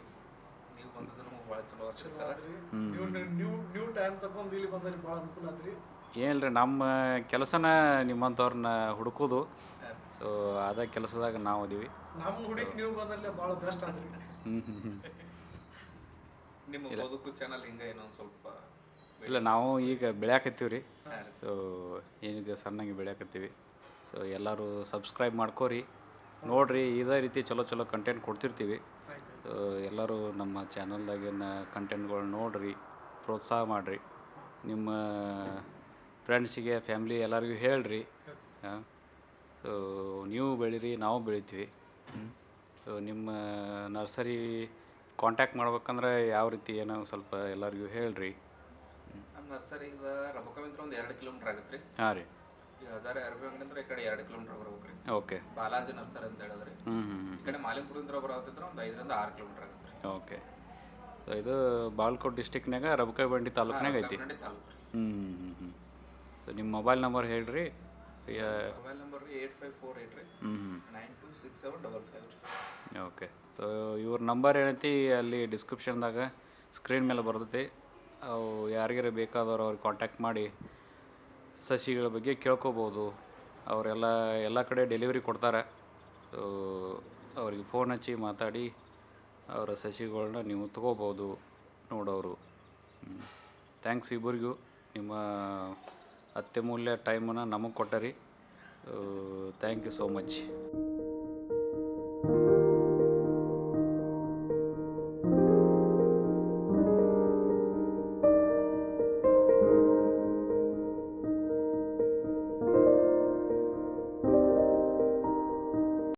ಏನಿಲ್ಲ ನಮ್ಮ ಕೆಲಸನ ನಿಮ್ಮಂಥವ್ರನ್ನ ಹುಡುಕೋದು. ಸೊ ಅದ ಕೆಲಸದಾಗ ನಾವು ಅದೀವಿ ನಮ್ಮ ಹುಡುಗಿ ನೀವು ಬಂದಲ್ಲಿ ಭಾಳ ಬೆಸ್ಟ್ ಆತ್ರಿ ಹ್ಞೂ ಹ್ಞೂ ಹ್ಞೂ ನಿಮ್ಮ ಬದುಕು ಚಾನಲ್ ಹಿಂಗೆ ಏನೋ ಸ್ವಲ್ಪ ಇಲ್ಲ ನಾವು ಈಗ ಬೆಳ್ಯಾಕತ್ತೀವಿ ರೀ. ಸೊ ಏನಿದೆ ಸಣ್ಣಗೆ ಬೆಳ್ಯಾಕತ್ತೀವಿ. ಸೊ ಎಲ್ಲರೂ ಸಬ್ಸ್ಕ್ರೈಬ್ ಮಾಡ್ಕೋರಿ. ನೋಡ್ರಿ ಇದೇ ರೀತಿ ಚಲೋ ಚಲೋ ಕಂಟೆಂಟ್ ಕೊಡ್ತಿರ್ತೀವಿ. ಸೊ ಎಲ್ಲರೂ ನಮ್ಮ ಚಾನಲ್ದಾಗಿನ ಕಂಟೆಂಟ್ಗಳು ನೋಡ್ರಿ ಪ್ರೋತ್ಸಾಹ ಮಾಡಿರಿ. ನಿಮ್ಮ ಫ್ರೆಂಡ್ಸಿಗೆ ಫ್ಯಾಮ್ಲಿ ಎಲ್ಲರಿಗೂ ಹೇಳ್ರಿ. ಸೊ ನೀವು ಬೆಳೀರಿ ನಾವು ಬೆಳಿತೀವಿ. ಸೊ ನಿಮ್ಮ ನರ್ಸರಿ ಕಾಂಟ್ಯಾಕ್ಟ್ ಮಾಡ್ಬೇಕಂದ್ರೆ ಯಾವ ರೀತಿ ಏನೋ ಸ್ವಲ್ಪ ಎಲ್ಲರಿಗೂ ಹೇಳ್ರಿ. ನಮ್ಮ ನರ್ಸರಿ ಈಗ ರಮಕವಿಂದ್ರ ಒಂದು ಎರಡು ಕಿಲೋಮೀಟ್ರ್ ಆಗತ್ತೆ ರೀ. ಹಾಂ ರೀ. ಈಗ ಹಜಾರ ಅರಬಿ ಅಂಗಡಿಂದ್ರೆ ಈ ಕಡೆ ಎರಡು ಕಿಲೋಮೀಟ್ರ್ ಬರ್ಬೇಕು ರೀ ಓಕೆ. ಬಾಲಾಜಿ ನರ್ಸರಿ ಅಂತ ಹೇಳಿದ್ರಿ. ಹ್ಞೂ ಹ್ಞೂ ಈ ಕಡೆ ಮಾಲಿಂಪುರದಿಂದ ಬರೋತಿದ್ರೆ ಒಂದು ಐದರಿಂದ ಆರು ಕಿಲೋಮೀಟ್ರ್ ಆಗುತ್ತೆ ರೀ. ಓಕೆ. ಸೊ ಇದು ಬಾಲ್ಕೋಟ್ ಡಿಸ್ಟಿಕ್ನಾಗ ರಬಕಾಯಿ ಬಂಡಿ ತಾಲೂಕ್ನಾಗ ಐತಿ. ಹ್ಮ್ ತಾಲೂಕು ರೀ. ಹ್ಞೂ ಹ್ಞೂ ಹ್ಞೂ ಸೊ ನಿಮ್ಮ ಮೊಬೈಲ್ ನಂಬರ್ ಹೇಳ್ರಿ. ಮೊಬೈಲ್ ನಂಬರ್ ರೀ ಏಯ್ಟ್ ಫೈವ್ ಫೋರ್ ಏಯ್ಟ್ ರೀ. ಹ್ಞೂ ಹ್ಞೂ nine two six seven double five ರೀ. ಓಕೆ. ಸೊ ಇವ್ರ ನಂಬರ್ ಏನೈತಿ ಅಲ್ಲಿ ಡಿಸ್ಕ್ರಿಪ್ಷನ್ದಾಗ ಸ್ಕ್ರೀನ್ ಮೇಲೆ ಬರ್ತೈತಿ. ಅವು ಯಾರಿಗಾರ ಬೇಕಾದವ್ರು ಅವ್ರಿಗೆ ಕಾಂಟ್ಯಾಕ್ಟ್ ಮಾಡಿ ಸಸಿಗಳ ಬಗ್ಗೆ ಕೇಳ್ಕೊಬೋದು. ಅವರೆಲ್ಲ ಎಲ್ಲ ಕಡೆ ಡೆಲಿವರಿ ಕೊಡ್ತಾರೆ. ಸೊ ಅವ್ರಿಗೆ ಫೋನ್ ಹಚ್ಚಿ ಮಾತಾಡಿ ಅವರ ಸಸಿಗಳನ್ನ ನೀವು ತಗೋಬೋದು ನೋಡೋರು ಥ್ಯಾಂಕ್ಸ್ ಇಬ್ಬರಿಗೂ ನಿಮ್ಮ ಅತ್ಯಮೂಲ್ಯ ಟೈಮನ್ನು ನಮಗೆ ಕೊಟ್ಟರಿ. Thank you so much